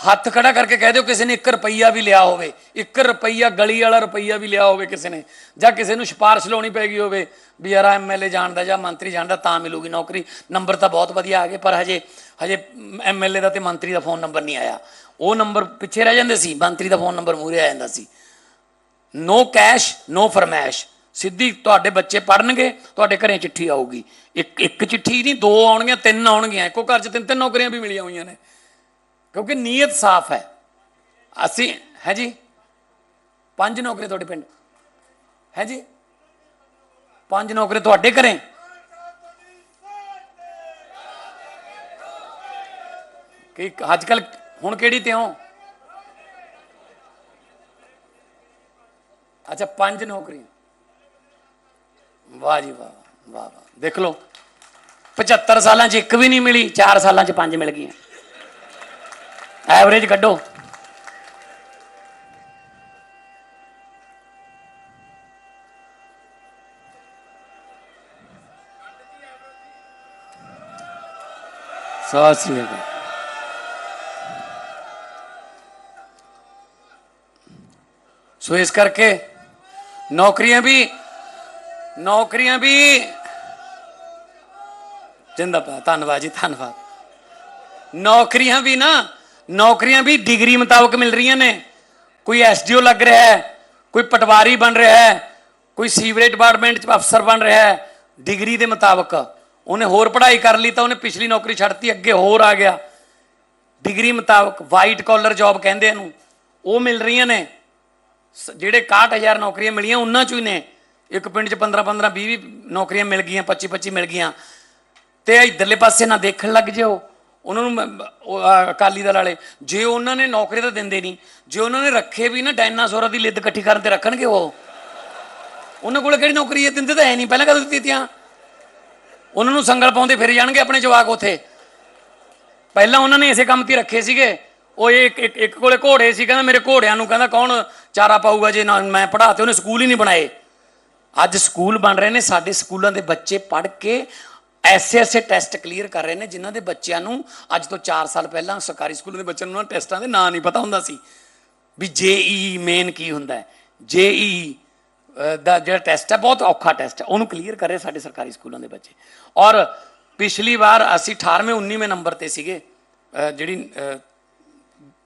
ਹੱਥ ਖੜਾ ਕਰਕੇ ਕਹਿ ਦਿਓ ਕਿਸੇ ਨੇ 1 ਰੁਪਈਆ ਵੀ ਲਿਆ ਹੋਵੇ 1 ਰੁਪਈਆ ਗਲੀ ਵਾਲਾ ਰੁਪਈਆ ਵੀ ਲਿਆ ਹੋਵੇ ਕਿਸੇ ਨੇ, ਜਾਂ ਕਿਸੇ ਨੂੰ ਸਿਫਾਰਿਸ਼ ਲਾਉਣੀ ਪੈ ਗਈ ਹੋਵੇ, ਵੀ ਯਾਰ ਐਮਐਲਏ ਜਾਣਦਾ ਜਾਂ ਮੰਤਰੀ ਜਾਣਦਾ ਤਾਂ ਮਿਲੂਗੀ ਨੌਕਰੀ, ਨੰਬਰ ਤਾਂ ਬਹੁਤ ਵਧੀਆ ਆ ਗਏ, ਪਰ ਹਜੇ ਹਜੇ ਐਮਐਲਏ ਦਾ ਤੇ ਮੰਤਰੀ ਦਾ ਫੋਨ ਨੰਬਰ ਨਹੀਂ ਆਇਆ। ਉਹ ਨੰਬਰ ਪਿੱਛੇ ਰਹਿ ਜਾਂਦੇ ਸੀ, ਮੰਤਰੀ ਦਾ ਫੋਨ ਨੰਬਰ ਮੂਹਰੇ ਆ ਜਾਂਦਾ ਸੀ। ਨੋ ਕੈਸ਼ ਨੋ ਫਰਮੈਸ਼ ਸਿੱਧੀ ਤੁਹਾਡੇ ਬੱਚੇ ਪੜਨਗੇ ਤੁਹਾਡੇ ਘਰੇ ਚਿੱਠੀ ਆਊਗੀ। ਇੱਕ ਇੱਕ ਚਿੱਠੀ ਨਹੀਂ, ਦੋ ਆਉਣਗੀਆਂ, ਤਿੰਨ ਆਉਣਗੀਆਂ, ਇੱਕੋ ਘਰ 'ਚ ਤਿੰਨ ਤਿੰਨ ਨੌਕਰੀਆਂ ਵੀ ਮਿਲੀਆਂ ਹੋਈਆਂ ਨੇ। ਕਿਉਂਕਿ ਨੀਅਤ ਸਾਫ਼ ਹੈ ਅਸੀਂ ਹੈ ਜੀ ਪੰਜ ਨੌਕਰੀ ਤੁਹਾਡੇ ਪਿੰਡ ਹੈ ਜੀ ਪੰਜ ਨੌਕਰੀ ਤੁਹਾਡੇ ਘਰੇ ਕਿ ਅੱਜ ਕੱਲ ਹੁਣ ਕਿਹੜੀ ਤੇ ਹੋ ਅੱਛਾ ਪੰਜ ਨੌਕਰੀਆਂ ਵਾਹ ਜੀ ਵਾਹ ਵਾਹ ਵਾਹ ਦੇਖ ਲਓ 75 ਸਾਲਾਂ 'ਚ ਇੱਕ ਵੀ ਨਹੀਂ ਮਿਲੀ 4 ਸਾਲਾਂ 'ਚ ਪੰਜ ਮਿਲ ਗਈਆਂ ਐਵਰੇਜ ਕੱਢੋ। ਸਤਿ ਸ੍ਰੀ ਅਕਾਲ। ਸੋ ਇਸ ਕਰਕੇ ਨੌਕਰੀਆਂ ਵੀ ਨੌਕਰੀਆਂ ਵੀ ਜਿੰਦਾਬਾਦ, ਧੰਨਵਾਦ ਜੀ, ਧੰਨਵਾਦ। ਨੌਕਰੀਆਂ ਵੀ ਨਾ ਨੌਕਰੀਆਂ ਵੀ ਡਿਗਰੀ ਮੁਤਾਬਕ ਮਿਲ ਰਹੀਆਂ ਨੇ। ਕੋਈ ਐਸਡੀਓ ਲੱਗ ਰਿਹਾ ਹੈ, ਕੋਈ ਪਟਵਾਰੀ ਬਣ ਰਿਹਾ ਹੈ, ਕੋਈ ਸੀਵਰੇਜ ਡਿਪਾਰਟਮੈਂਟ ਚ ਅਫਸਰ ਬਣ ਰਿਹਾ ਹੈ, ਡਿਗਰੀ ਦੇ ਮੁਤਾਬਕ। ਉਹਨੇ ਹੋਰ ਪੜ੍ਹਾਈ ਕਰ ਲਈ ਤਾਂ ਉਹਨੇ ਪਿਛਲੀ ਨੌਕਰੀ ਛੱਡਤੀ, ਅੱਗੇ ਹੋਰ ਆ ਗਿਆ। ਡਿਗਰੀ ਮੁਤਾਬਕ ਵਾਈਟ ਕਾਲਰ ਜੌਬ ਕਹਿੰਦੇ ਇਹਨੂੰ। ਉਹ ਮਿਲ ਰਹੀਆਂ ਨੇ। ਸ- ਜਿਹੜੇ 61000 ਨੌਕਰੀਆਂ ਮਿਲੀਆਂ, ਉਹਨਾਂ ਚੋਂ ਹੀ ਨੇ। ਇੱਕ ਪਿੰਡ 'ਚ 15 15 20 20 ਨੌਕਰੀਆਂ ਮਿਲ ਗਈਆਂ 25 25 ਮਿਲ ਗਈਆਂ। ਤੇ ਇਧਰਲੇ ਪਾਸੇ ਨਾ ਦੇਖਣ ਲੱਗ ਜਿਓ। ਉਹਨਾਂ ਨੂੰ ਅਕਾਲੀ ਦਲ ਵਾਲੇ, ਜੇ ਉਹਨਾਂ ਨੇ ਨੌਕਰੀ ਤਾਂ ਦਿੰਦੇ ਨਹੀਂ, ਜੇ ਉਹਨਾਂ ਨੇ ਰੱਖੇ ਵੀ ਨਾ ਡਾਇਨਾਸੌਰਾਂ ਦੀ ਲਿੱਦ ਇਕੱਠੀ ਕਰਨ ਤੇ ਰੱਖਣਗੇ ਉਹ, ਉਹਨਾਂ ਕੋਲ ਕਿਹੜੀ ਨੌਕਰੀ ਹੈ? ਦਿੰਦੇ ਤਾਂ ਹੈ ਨਹੀਂ, ਪਹਿਲਾਂ ਕਦੋਂ ਦਿੱਤੀਆਂ ਉਹਨਾਂ ਨੂੰ ਸੰਗਲ ਪਾਉਂਦੇ ਫਿਰ ਜਾਣਗੇ ਆਪਣੇ ਜਵਾਕ ਉੱਥੇ। ਪਹਿਲਾਂ ਉਹਨਾਂ ਨੇ ਇਸੇ ਕੰਮ ਤੇ ਰੱਖੇ ਸੀਗੇ। ਉਹ ਇੱਕ ਇੱਕ ਇੱਕ ਕੋਲੇ ਘੋੜੇ ਸੀ, ਕਹਿੰਦਾ ਮੇਰੇ ਘੋੜਿਆਂ ਨੂੰ, ਕਹਿੰਦਾ ਕੌਣ ਚਾਰਾ ਪਾਊਗਾ ਜੇ ਨਾ, ਮੈਂ ਪੜ੍ਹਾ ਤੇ ਉਹਨੇ ਸਕੂਲ ਹੀ ਨਹੀਂ ਬਣਾਏ। ਅੱਜ ਸਕੂਲ ਬਣ ਰਹੇ ਨੇ, ਸਾਡੇ ਸਕੂਲਾਂ ਦੇ ਬੱਚੇ ਪੜ੍ਹ ਕੇ ਐਸੇ ਐਸੇ ਟੈਸਟ ਕਲੀਅਰ ਕਰ ਰਹੇ ਨੇ ਜਿਨ੍ਹਾਂ ਦੇ ਬੱਚਿਆਂ ਨੂੰ ਅੱਜ ਤੋਂ 4 ਸਾਲ ਪਹਿਲਾਂ ਸਰਕਾਰੀ ਸਕੂਲਾਂ ਦੇ ਬੱਚਿਆਂ ਨੂੰ ਉਹਨਾਂ ਟੈਸਟਾਂ ਦੇ ਨਾਂ ਨਹੀਂ ਪਤਾ ਹੁੰਦਾ ਸੀ। ਵੀ ਜੇਈ ਮੇਨ ਕੀ ਹੁੰਦਾ ਹੈ? ਜੇਈ ਦਾ ਜਿਹੜਾ ਟੈਸਟ ਹੈ ਬਹੁਤ ਔਖਾ ਟੈਸਟ ਹੈ। ਉਹਨੂੰ ਕਲੀਅਰ ਕਰ ਰਹੇ ਸਾਡੇ ਸਰਕਾਰੀ ਸਕੂਲਾਂ ਦੇ ਬੱਚੇ। ਔਰ ਪਿਛਲੀ ਵਾਰ ਅਸੀਂ 18ਵੇਂ 19ਵੇਂ ਨੰਬਰ ਤੇ ਸੀਗੇ। ਜਿਹੜੀ ਅਹ,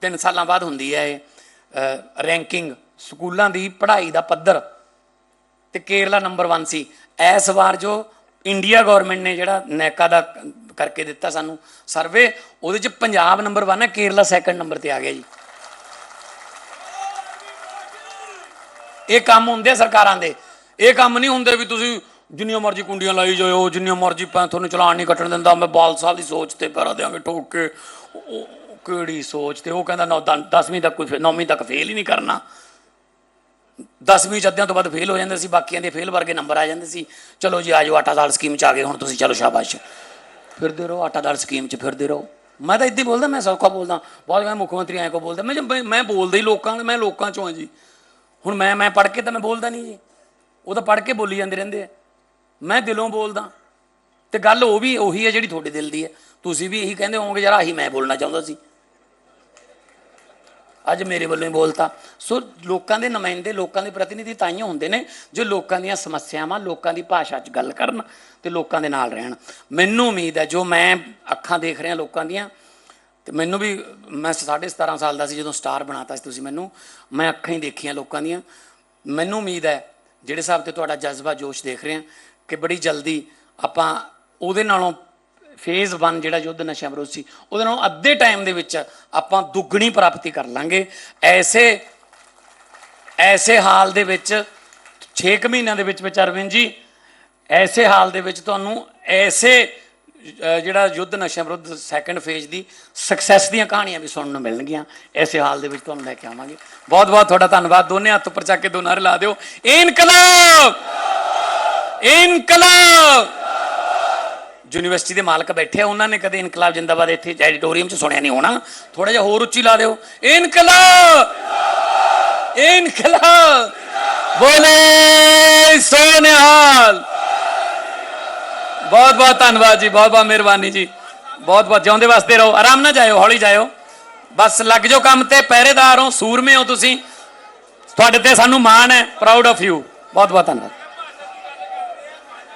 ਤਿੰਨ ਸਾਲਾਂ ਬਾਅਦ ਹੁੰਦੀ ਹੈ ਇਹ ਰੈਂਕਿੰਗ ਸਕੂਲਾਂ ਦੀ ਪੜ੍ਹਾਈ ਦਾ ਪੱਧਰ। ਤੇ ਕੇਰਲਾ ਨੰਬਰ 1 ਸੀ। ਇਸ ਵਾਰ ਜੋ ਇੰਡੀਆ ਗਵਰਨਮੈਂਟ ਨੇ ਜਿਹੜਾ ਨੈਕਾ ਦਾ ਕਰਕੇ ਦਿੱਤਾ ਸਾਨੂੰ ਸਰਵੇ ਉਹਦੇ ਚ ਪੰਜਾਬ ਨੰਬਰ 1 ਹੈ, ਕੇਰਲਾ ਸੈਕੰਡ ਨੰਬਰ ਤੇ ਆ ਗਿਆ ਜੀ। ਇਹ ਕੰਮ ਹੁੰਦੇ ਸਰਕਾਰਾਂ ਦੇ। ਇਹ ਕੰਮ ਨਹੀਂ ਹੁੰਦੇ ਵੀ ਤੁਸੀਂ ਜਿੰਨੀਆਂ ਮਰਜ਼ੀ ਕੁੰਡੀਆਂ ਲਾਈ ਜਾਓ ਜਿੰਨੀਆਂ ਮਰਜ਼ੀ ਪੈ ਤੁਹਾਨੂੰ ਚਲਾਨ ਨਹੀਂ ਕੱਟਣ ਦਿੰਦਾ, ਮੈਂ ਬਾਲ ਸਾਹਿਬ ਦੀ ਸੋਚ ਤੇ ਪੈਰਾ ਦਿਆਂਗੇ ਠੋਕ ਕੇ। ਕਿਹੜੀ ਸੋਚ ਤੇ ਉਹ ਕਹਿੰਦਾ ਨਾ 10ਵੀਂ ਤੱਕ ਕੋਈ 9ਵੀਂ ਤੱਕ ਫੇਲ ਹੀ ਨਹੀਂ ਕਰਨਾ। 10ਵੀਂ ਚ ਅੱਧਿਆਂ ਤੋਂ ਬਾਅਦ ਫੇਲ ਹੋ ਜਾਂਦੇ ਸੀ, ਬਾਕੀਆਂ ਦੇ ਫੇਲ ਵਰਗੇ ਨੰਬਰ ਆ ਜਾਂਦੇ ਸੀ। ਚਲੋ ਜੀ ਆਜੋ ਆਟਾ ਦਾਲ ਸਕੀਮ ਚ ਆ ਗਏ, ਹੁਣ ਤੁਸੀਂ ਚਲੋ ਸ਼ਾਬਾਸ਼। ਫਿਰਦੇ ਰਹੋ, ਆਟਾ ਦਾਲ ਸਕੀਮ ਚ ਫਿਰਦੇ ਰਹੋ। ਮੈਂ ਤਾਂ ਇੱਦਾਂ ਹੀ ਬੋਲਦਾ, ਮੈਂ ਸੌਖਾ ਬੋਲਦਾ। ਬਹੁਤ ਮੈਂ ਮੁੱਖ ਮੰਤਰੀ ਐਂ ਕੋ ਬੋਲਦਾ, ਮੈਂ ਮੈਂ ਬੋਲਦਾ ਹੀ ਲੋਕਾਂ ਮੈਂ ਲੋਕਾਂ ਚੋਂ ਹਾਂ ਜੀ। ਹੁਣ ਮੈਂ ਮੈਂ ਪੜ੍ਹ ਕੇ ਤਾਂ ਮੈਂ ਬੋਲਦਾ ਨਹੀਂ ਜੀ। ਉਹ ਤਾਂ ਪੜ੍ਹ ਕੇ ਬੋਲੀ ਜਾਂਦੇ ਰਹਿੰਦੇ ਆ। ਮੈਂ ਦਿਲੋਂ ਬੋਲਦਾ। ਤੇ ਗੱਲ ਉਹ ਵੀ ਉਹੀ ਹੈ ਜਿਹੜੀ ਤੁਹਾਡੇ ਦਿਲ ਦੀ ਹੈ। ਤੁਸੀਂ ਵੀ ਇਹੀ ਕਹਿੰਦੇ ਹੋਵੋਗੇ, ਯਾਰ ਆਹੀ ਮੈਂ ਬੋਲਣਾ ਚਾਹੁੰਦਾ ਸੀ। ਅੱਜ ਮੇਰੇ ਵੱਲੋਂ ਹੀ ਬੋਲਤਾ। ਸੋ ਲੋਕਾਂ ਦੇ ਨੁਮਾਇੰਦੇ, ਲੋਕਾਂ ਦੇ ਪ੍ਰਤੀਨਿਧੀ ਤਾਈਓ ਹੁੰਦੇ ਨੇ ਜੋ ਲੋਕਾਂ ਦੀਆਂ ਸਮੱਸਿਆਵਾਂ, ਲੋਕਾਂ ਦੀ ਭਾਸ਼ਾ 'ਚ ਗੱਲ ਕਰਨ ਤੇ ਲੋਕਾਂ ਦੇ ਨਾਲ ਰਹਿਣ। ਮੈਨੂੰ ਉਮੀਦ ਹੈ, ਜੋ ਮੈਂ ਅੱਖਾਂ ਦੇਖ ਰਿਹਾ ਲੋਕਾਂ ਦੀਆਂ, ਤੇ ਮੈਨੂੰ ਵੀ, ਮੈਂ 17.5 ਸਾਲ ਦਾ ਸੀ ਜਦੋਂ ਸਟਾਰ ਬਣਾਤਾ ਸੀ ਤੁਸੀਂ ਮੈਨੂੰ, ਮੈਂ ਅੱਖਾਂ ਹੀ ਦੇਖੀਆਂ ਲੋਕਾਂ ਦੀਆਂ। ਮੈਨੂੰ ਉਮੀਦ ਹੈ, ਜਿਹੜੇ ਹਿਸਾਬ ਤੇ ਤੁਹਾਡਾ ਜਜ਼ਬਾ ਜੋਸ਼ ਦੇਖ ਰਹੇ ਹਾਂ, ਕਿ ਬੜੀ ਜਲਦੀ ਆਪਾਂ ਉਹਦੇ ਨਾਲੋਂ ਫੇਜ਼ 1 ਜਿਹੜਾ ਯੁੱਧ ਨਸ਼ਾ ਵਿਰੋਧ ਸੀ, ਉਹਦੇ ਨਾਲੋਂ ਅੱਧੇ ਟਾਈਮ ਦੇ ਵਿੱਚ ਆਪਾਂ ਦੁੱਗਣੀ ਪ੍ਰਾਪਤੀ ਕਰ ਲਾਂਗੇ। ਐਸੇ ਐਸੇ ਹਾਲ ਦੇ ਵਿੱਚ 6 ਮਹੀਨਿਆਂ ਦੇ ਵਿੱਚ ਵਿੱਚ ਅਰਵਿੰਦ ਜੀ, ਐਸੇ ਹਾਲ ਦੇ ਵਿੱਚ ਤੁਹਾਨੂੰ ਐਸੇ ਜਿਹੜਾ ਯੁੱਧ ਨਸ਼ਾ ਵਿਰੁੱਧ ਸੈਕੰਡ ਫੇਜ਼ ਦੀ ਸਕਸੈਸ ਦੀਆਂ ਕਹਾਣੀਆਂ ਵੀ ਸੁਣਨ ਨੂੰ ਮਿਲਣਗੀਆਂ। ਐਸੇ ਹਾਲ ਦੇ ਵਿੱਚ ਤੁਹਾਨੂੰ ਲੈ ਕੇ ਆਵਾਂਗੇ। ਬਹੁਤ ਬਹੁਤ ਤੁਹਾਡਾ ਧੰਨਵਾਦ। ਦੋਨੇ ਹੱਥ ਉੱਪਰ ਚੱਕ ਕੇ ਦੋ ਨਾਰੇ ਲਾ ਦਿਓ। ਇਨਕਲਾਬ! ਇਨਕਲਾਬ! ਯੂਨੀਵਰਸਿਟੀ ਦੇ ਮਾਲਕ ਬੈਠੇ ਆ, ਉਹਨਾਂ ਨੇ ਕਦੇ ਇਨਕਲਾਬ ਜਿੰਦਾਬਾਦ ਇੱਥੇ ਐਡੀਟੋਰੀਅਮ 'ਚ ਸੁਣਿਆ ਨਹੀਂ ਹੋਣਾ। ਥੋੜਾ ਜਿਹਾ ਹੋਰ ਉੱਚੀ ਲਾ ਦਿਓ। ਇਨਕਲਾਬ! ਇਨਕਲਾਬ! ਬੋਲੇ ਸੋਨਿਹਾਲ! ਬਹੁਤ ਬਹੁਤ ਧੰਨਵਾਦ ਜੀ, ਬਹੁਤ ਬਹੁਤ ਮਿਹਰਬਾਨੀ ਜੀ। ਬਹੁਤ ਬਹੁਤ ਜਿਉਂਦੇ ਵਾਸਤੇ ਰਹੋ, ਆਰਾਮ ਨਾਲ ਜਾਇਓ, ਹੌਲੀ ਜਾਇਓ। ਬਸ ਲੱਗ ਜਾਓ ਕੰਮ ਤੇ, ਪਹਿਰੇਦਾਰ ਹੋ, ਸੂਰਮੇ ਹੋ ਤੁਸੀਂ। ਤੁਹਾਡੇ ਤੇ ਸਾਨੂੰ ਮਾਣ ਹੈ ਪ੍ਰਾਊਡ ਆਫ ਯੂ ਬਹੁਤ ਬਹੁਤ ਧੰਨਵਾਦ।